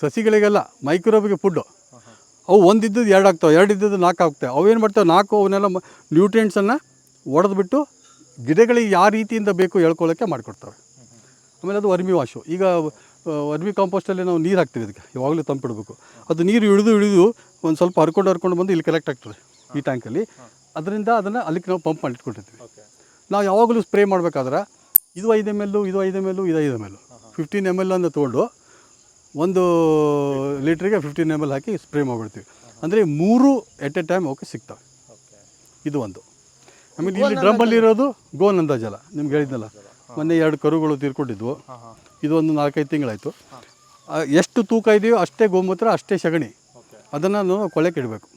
ಸಸಿಗಳಿಗೆಲ್ಲ ಮೈಕ್ರೋಬಿಗೆ ಫುಡ್ಡು ಅವು ಒಂದಿದ್ದದ್ದು ಎರಡು ಆಗ್ತಾವೆ ಎರಡು ಇದ್ದದ್ದು ನಾಲ್ಕು ಆಗ್ತಾವೆ. ಏನು ಮಾಡ್ತಾವೆ, ನಾಲ್ಕು ಅವನ್ನೆಲ್ಲ ನ್ಯೂಟ್ರಿಯೆಂಟ್ಸನ್ನು ಒಡೆದ್ಬಿಟ್ಟು ಗಿಡಗಳಿಗೆ ಯಾವ ರೀತಿಯಿಂದ ಬೇಕು ಹೇಳ್ಕೊಳ್ಳೋಕ್ಕೆ ಮಾಡಿಕೊಡ್ತಾರೆ. ಆಮೇಲೆ ಅದು ವರ್ಮಿ ವಾಶು. ಈಗ ವರ್ಮಿ ಕಾಂಪೋಸ್ಟಲ್ಲಿ ನಾವು ನೀರು ಹಾಕ್ತೀವಿ ಅದಕ್ಕೆ ಯಾವಾಗಲೂ ತಂಪಿಡಬೇಕು. ಅದು ನೀರು ಇಳಿದು ಇಳಿದು ಒಂದು ಸ್ವಲ್ಪ ಹರ್ಕೊಂಡು ಹರ್ಕೊಂಡು ಬಂದು ಇಲ್ಲಿ ಕಲೆಕ್ಟ್ ಆಗ್ತದೆ ಈ ಟ್ಯಾಂಕಲ್ಲಿ ಅದರಿಂದ ಅದನ್ನು ಅಲ್ಲಿಗೆ ನಾವು ಪಂಪ್ ಮಾಡಿ ಇಟ್ಕೊಂಡಿರ್ತೀವಿ ಓಕೆ ನಾವು ಯಾವಾಗಲೂ ಸ್ಪ್ರೇ ಮಾಡಬೇಕಾದ್ರೆ ಇದು ಐದು ಎಂ ಎಲ್ಲು ಇದು ಐದು ಎಂ ಎಲ್ಲು ಇದು ಐದು ಎಂ ಎಲ್ಲು ಫಿಫ್ಟೀನ್ ಎಂ ಎಲ್ ಅಂತ ತೊಗೊಂಡು ಒಂದು ಲೀಟ್ರಿಗೆ ಫಿಫ್ಟೀನ್ ಎಂ ಎಲ್ ಹಾಕಿ ಸ್ಪ್ರೇ ಮಾಡಿಬಿಡ್ತೀವಿ. ಅಂದರೆ ಮೂರು ಎಟ್ ಎ ಟೈಮ್ ಅವಕ್ಕೆ ಸಿಗ್ತವೆ. ಇದು ಒಂದು. ಆಮೇಲೆ ಇಲ್ಲಿ ಡ್ರಮ್ಮಲ್ಲಿ ಇರೋದು ಗೋನಂದ ಜಲ ನಿಮ್ಗೆ ಹೇಳಿದ್ನಲ್ಲ. ಮೊನ್ನೆ ಎರಡು ಕರುಗಳು ತೀರ್ಕೊಂಡಿದ್ವು. ಹಾಂ ಹಾಂ. ಇದು ಒಂದು ನಾಲ್ಕೈದು ತಿಂಗಳಾಯಿತು. ಎಷ್ಟು ತೂಕ ಇದೆಯೋ ಅಷ್ಟೇ ಗೋಮೂತ್ರ ಅಷ್ಟೇ ಸಗಣಿ. ಅದನ್ನು ನಾವು ಕೊಳೆಕ್ಕೆ ಇಡಬೇಕು.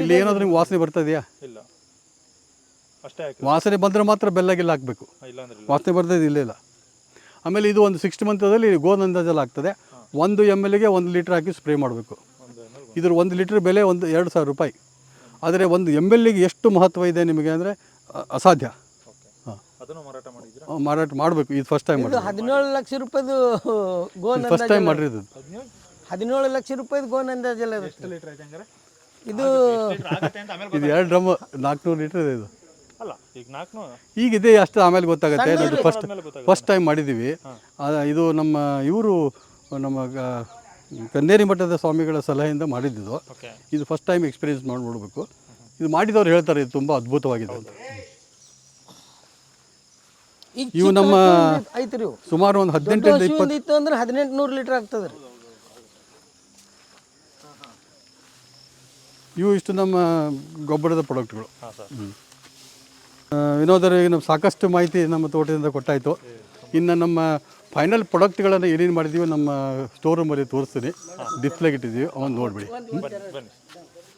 ಇಲ್ಲಿ ಏನಾದರೂ ನಿಮ್ಗೆ ವಾಸನೆ ಬರ್ತಾ ಇದೆಯಾ? ಇಲ್ಲ. ಅಷ್ಟೇ ವಾಸನೆ ಬಂದರೆ ಮಾತ್ರ ಬೆಲ್ಲಗಿಲ್ಲ ಹಾಕಬೇಕು. ಇಲ್ಲ ಅಂದ್ರೆ ಇಲ್ಲ. ವಾಸನೆ ಬರ್ತದೆ ಇಲ್ಲ ಇಲ್ಲ. ಆಮೇಲೆ ಇದು ಒಂದು ಸಿಕ್ಸ್ಟ್ ಮಂತದಲ್ಲಿ ಗೋನಂದ ಜಲ ಆಗ್ತದೆ. ಒಂದು ಎಂ ಎಲ್ಗೆ ಒಂದು ಲೀಟ್ರ್ ಹಾಕಿ ಸ್ಪ್ರೇ ಮಾಡಬೇಕು. ಇದ್ರ ಒಂದು ಲೀಟ್ರ್ ಬೆಲೆ ಒಂದು ಎರಡು ಸಾವಿರ ರೂಪಾಯಿ. ಆದರೆ ಒಂದು ಎಂ ಎಲ್ ಎಗೆ ಎಷ್ಟು ಮಹತ್ವ ಇದೆ ನಿಮಗೆ ಅಂದರೆ ಅಸಾಧ್ಯ. ಓಕೆ. ಹಾಂ ಅದನ್ನು ಮಾರಾಟ ಮಾಡಬೇಕು. ಇದು ಫಸ್ಟ್ ಟೈಮ್ ಇದು ಹದಿನೇಳು ಲಕ್ಷ ರೂಪಾಯಿದು ಗೋನ್ ಫಸ್ಟ್ ಟೈಮ್ ಮಾಡಿರೋದು. ಹದಿನೇಳು ಹದಿನೇಳು ಲಕ್ಷ ರೂಪಾಯಿದು ಗೋನ್ ಅಂದಾಜಲ್ಲ ಇದು ಇದು ಎರಡು ಡ್ರಮ್ ನಾಲ್ಕುನೂರು ಲೀಟರ್ ಇದೆ ಇದು. ಅಲ್ಲ ಈಗ ಇದೆ ಅಷ್ಟು ಆಮೇಲೆ ಗೊತ್ತಾಗುತ್ತೆ. ಫಸ್ಟ್ ಫಸ್ಟ್ ಟೈಮ್ ಮಾಡಿದ್ದೀವಿ. ಇದು ನಮ್ಮ ಇವರು ನಮ್ಮ ಕನ್ನೇರಿ ಮಠದ ಸ್ವಾಮಿಗಳ ಸಲಹೆಯಿಂದ ಮಾಡಿದ್ದು ಓಕೆ ಇದು ಫಸ್ಟ್ ಟೈಮ್ ಎಕ್ಸ್ಪೀರಿಯನ್ಸ್ ಮಾಡಿ ನೋಡಬೇಕು ಇದು ಮಾಡಿದವ್ರು ಹೇಳ್ತಾರೆ ಇದು ತುಂಬ ಅದ್ಭುತವಾಗಿದೆ ಅಂತ. ಇವು ನಮ್ಮ ಸುಮಾರು ಒಂದು ಹದಿನೆಂಟು ಹದಿನೆಂಟರಿಂದ ಇತ್ತು ಅಂದ್ರೆ ಹದಿನೆಂಟು ನೂರು ಲೀಟರ್ ಆಗ್ತದೆ ರೀ. ಇವು ಇಷ್ಟು ನಮ್ಮ ಗೊಬ್ಬರದ ಪ್ರಾಡಕ್ಟ್ಗಳು ಹಾಂ ಸರ್ ವಿನೋದರಿಗೆ ನಮ್ಮ ಸಾಕಷ್ಟು ಮಾಹಿತಿ ನಮ್ಮ ತೋಟದಿಂದ ಕೊಟ್ಟಾಯಿತು. ಇನ್ನು ನಮ್ಮ ಫೈನಲ್ ಪ್ರಾಡಕ್ಟ್ಗಳನ್ನು ಏನೇನು ಮಾಡಿದ್ದೀವಿ ನಮ್ಮ ಸ್ಟೋರ್ ರೂಮಲ್ಲಿ ತೋರಿಸ್ತೀನಿ. ಡಿಸ್ಪ್ಲೇಗೆ ಇಟ್ಟಿದ್ದೀವಿ. ಅವನು ನೋಡಿಬಿಡಿ.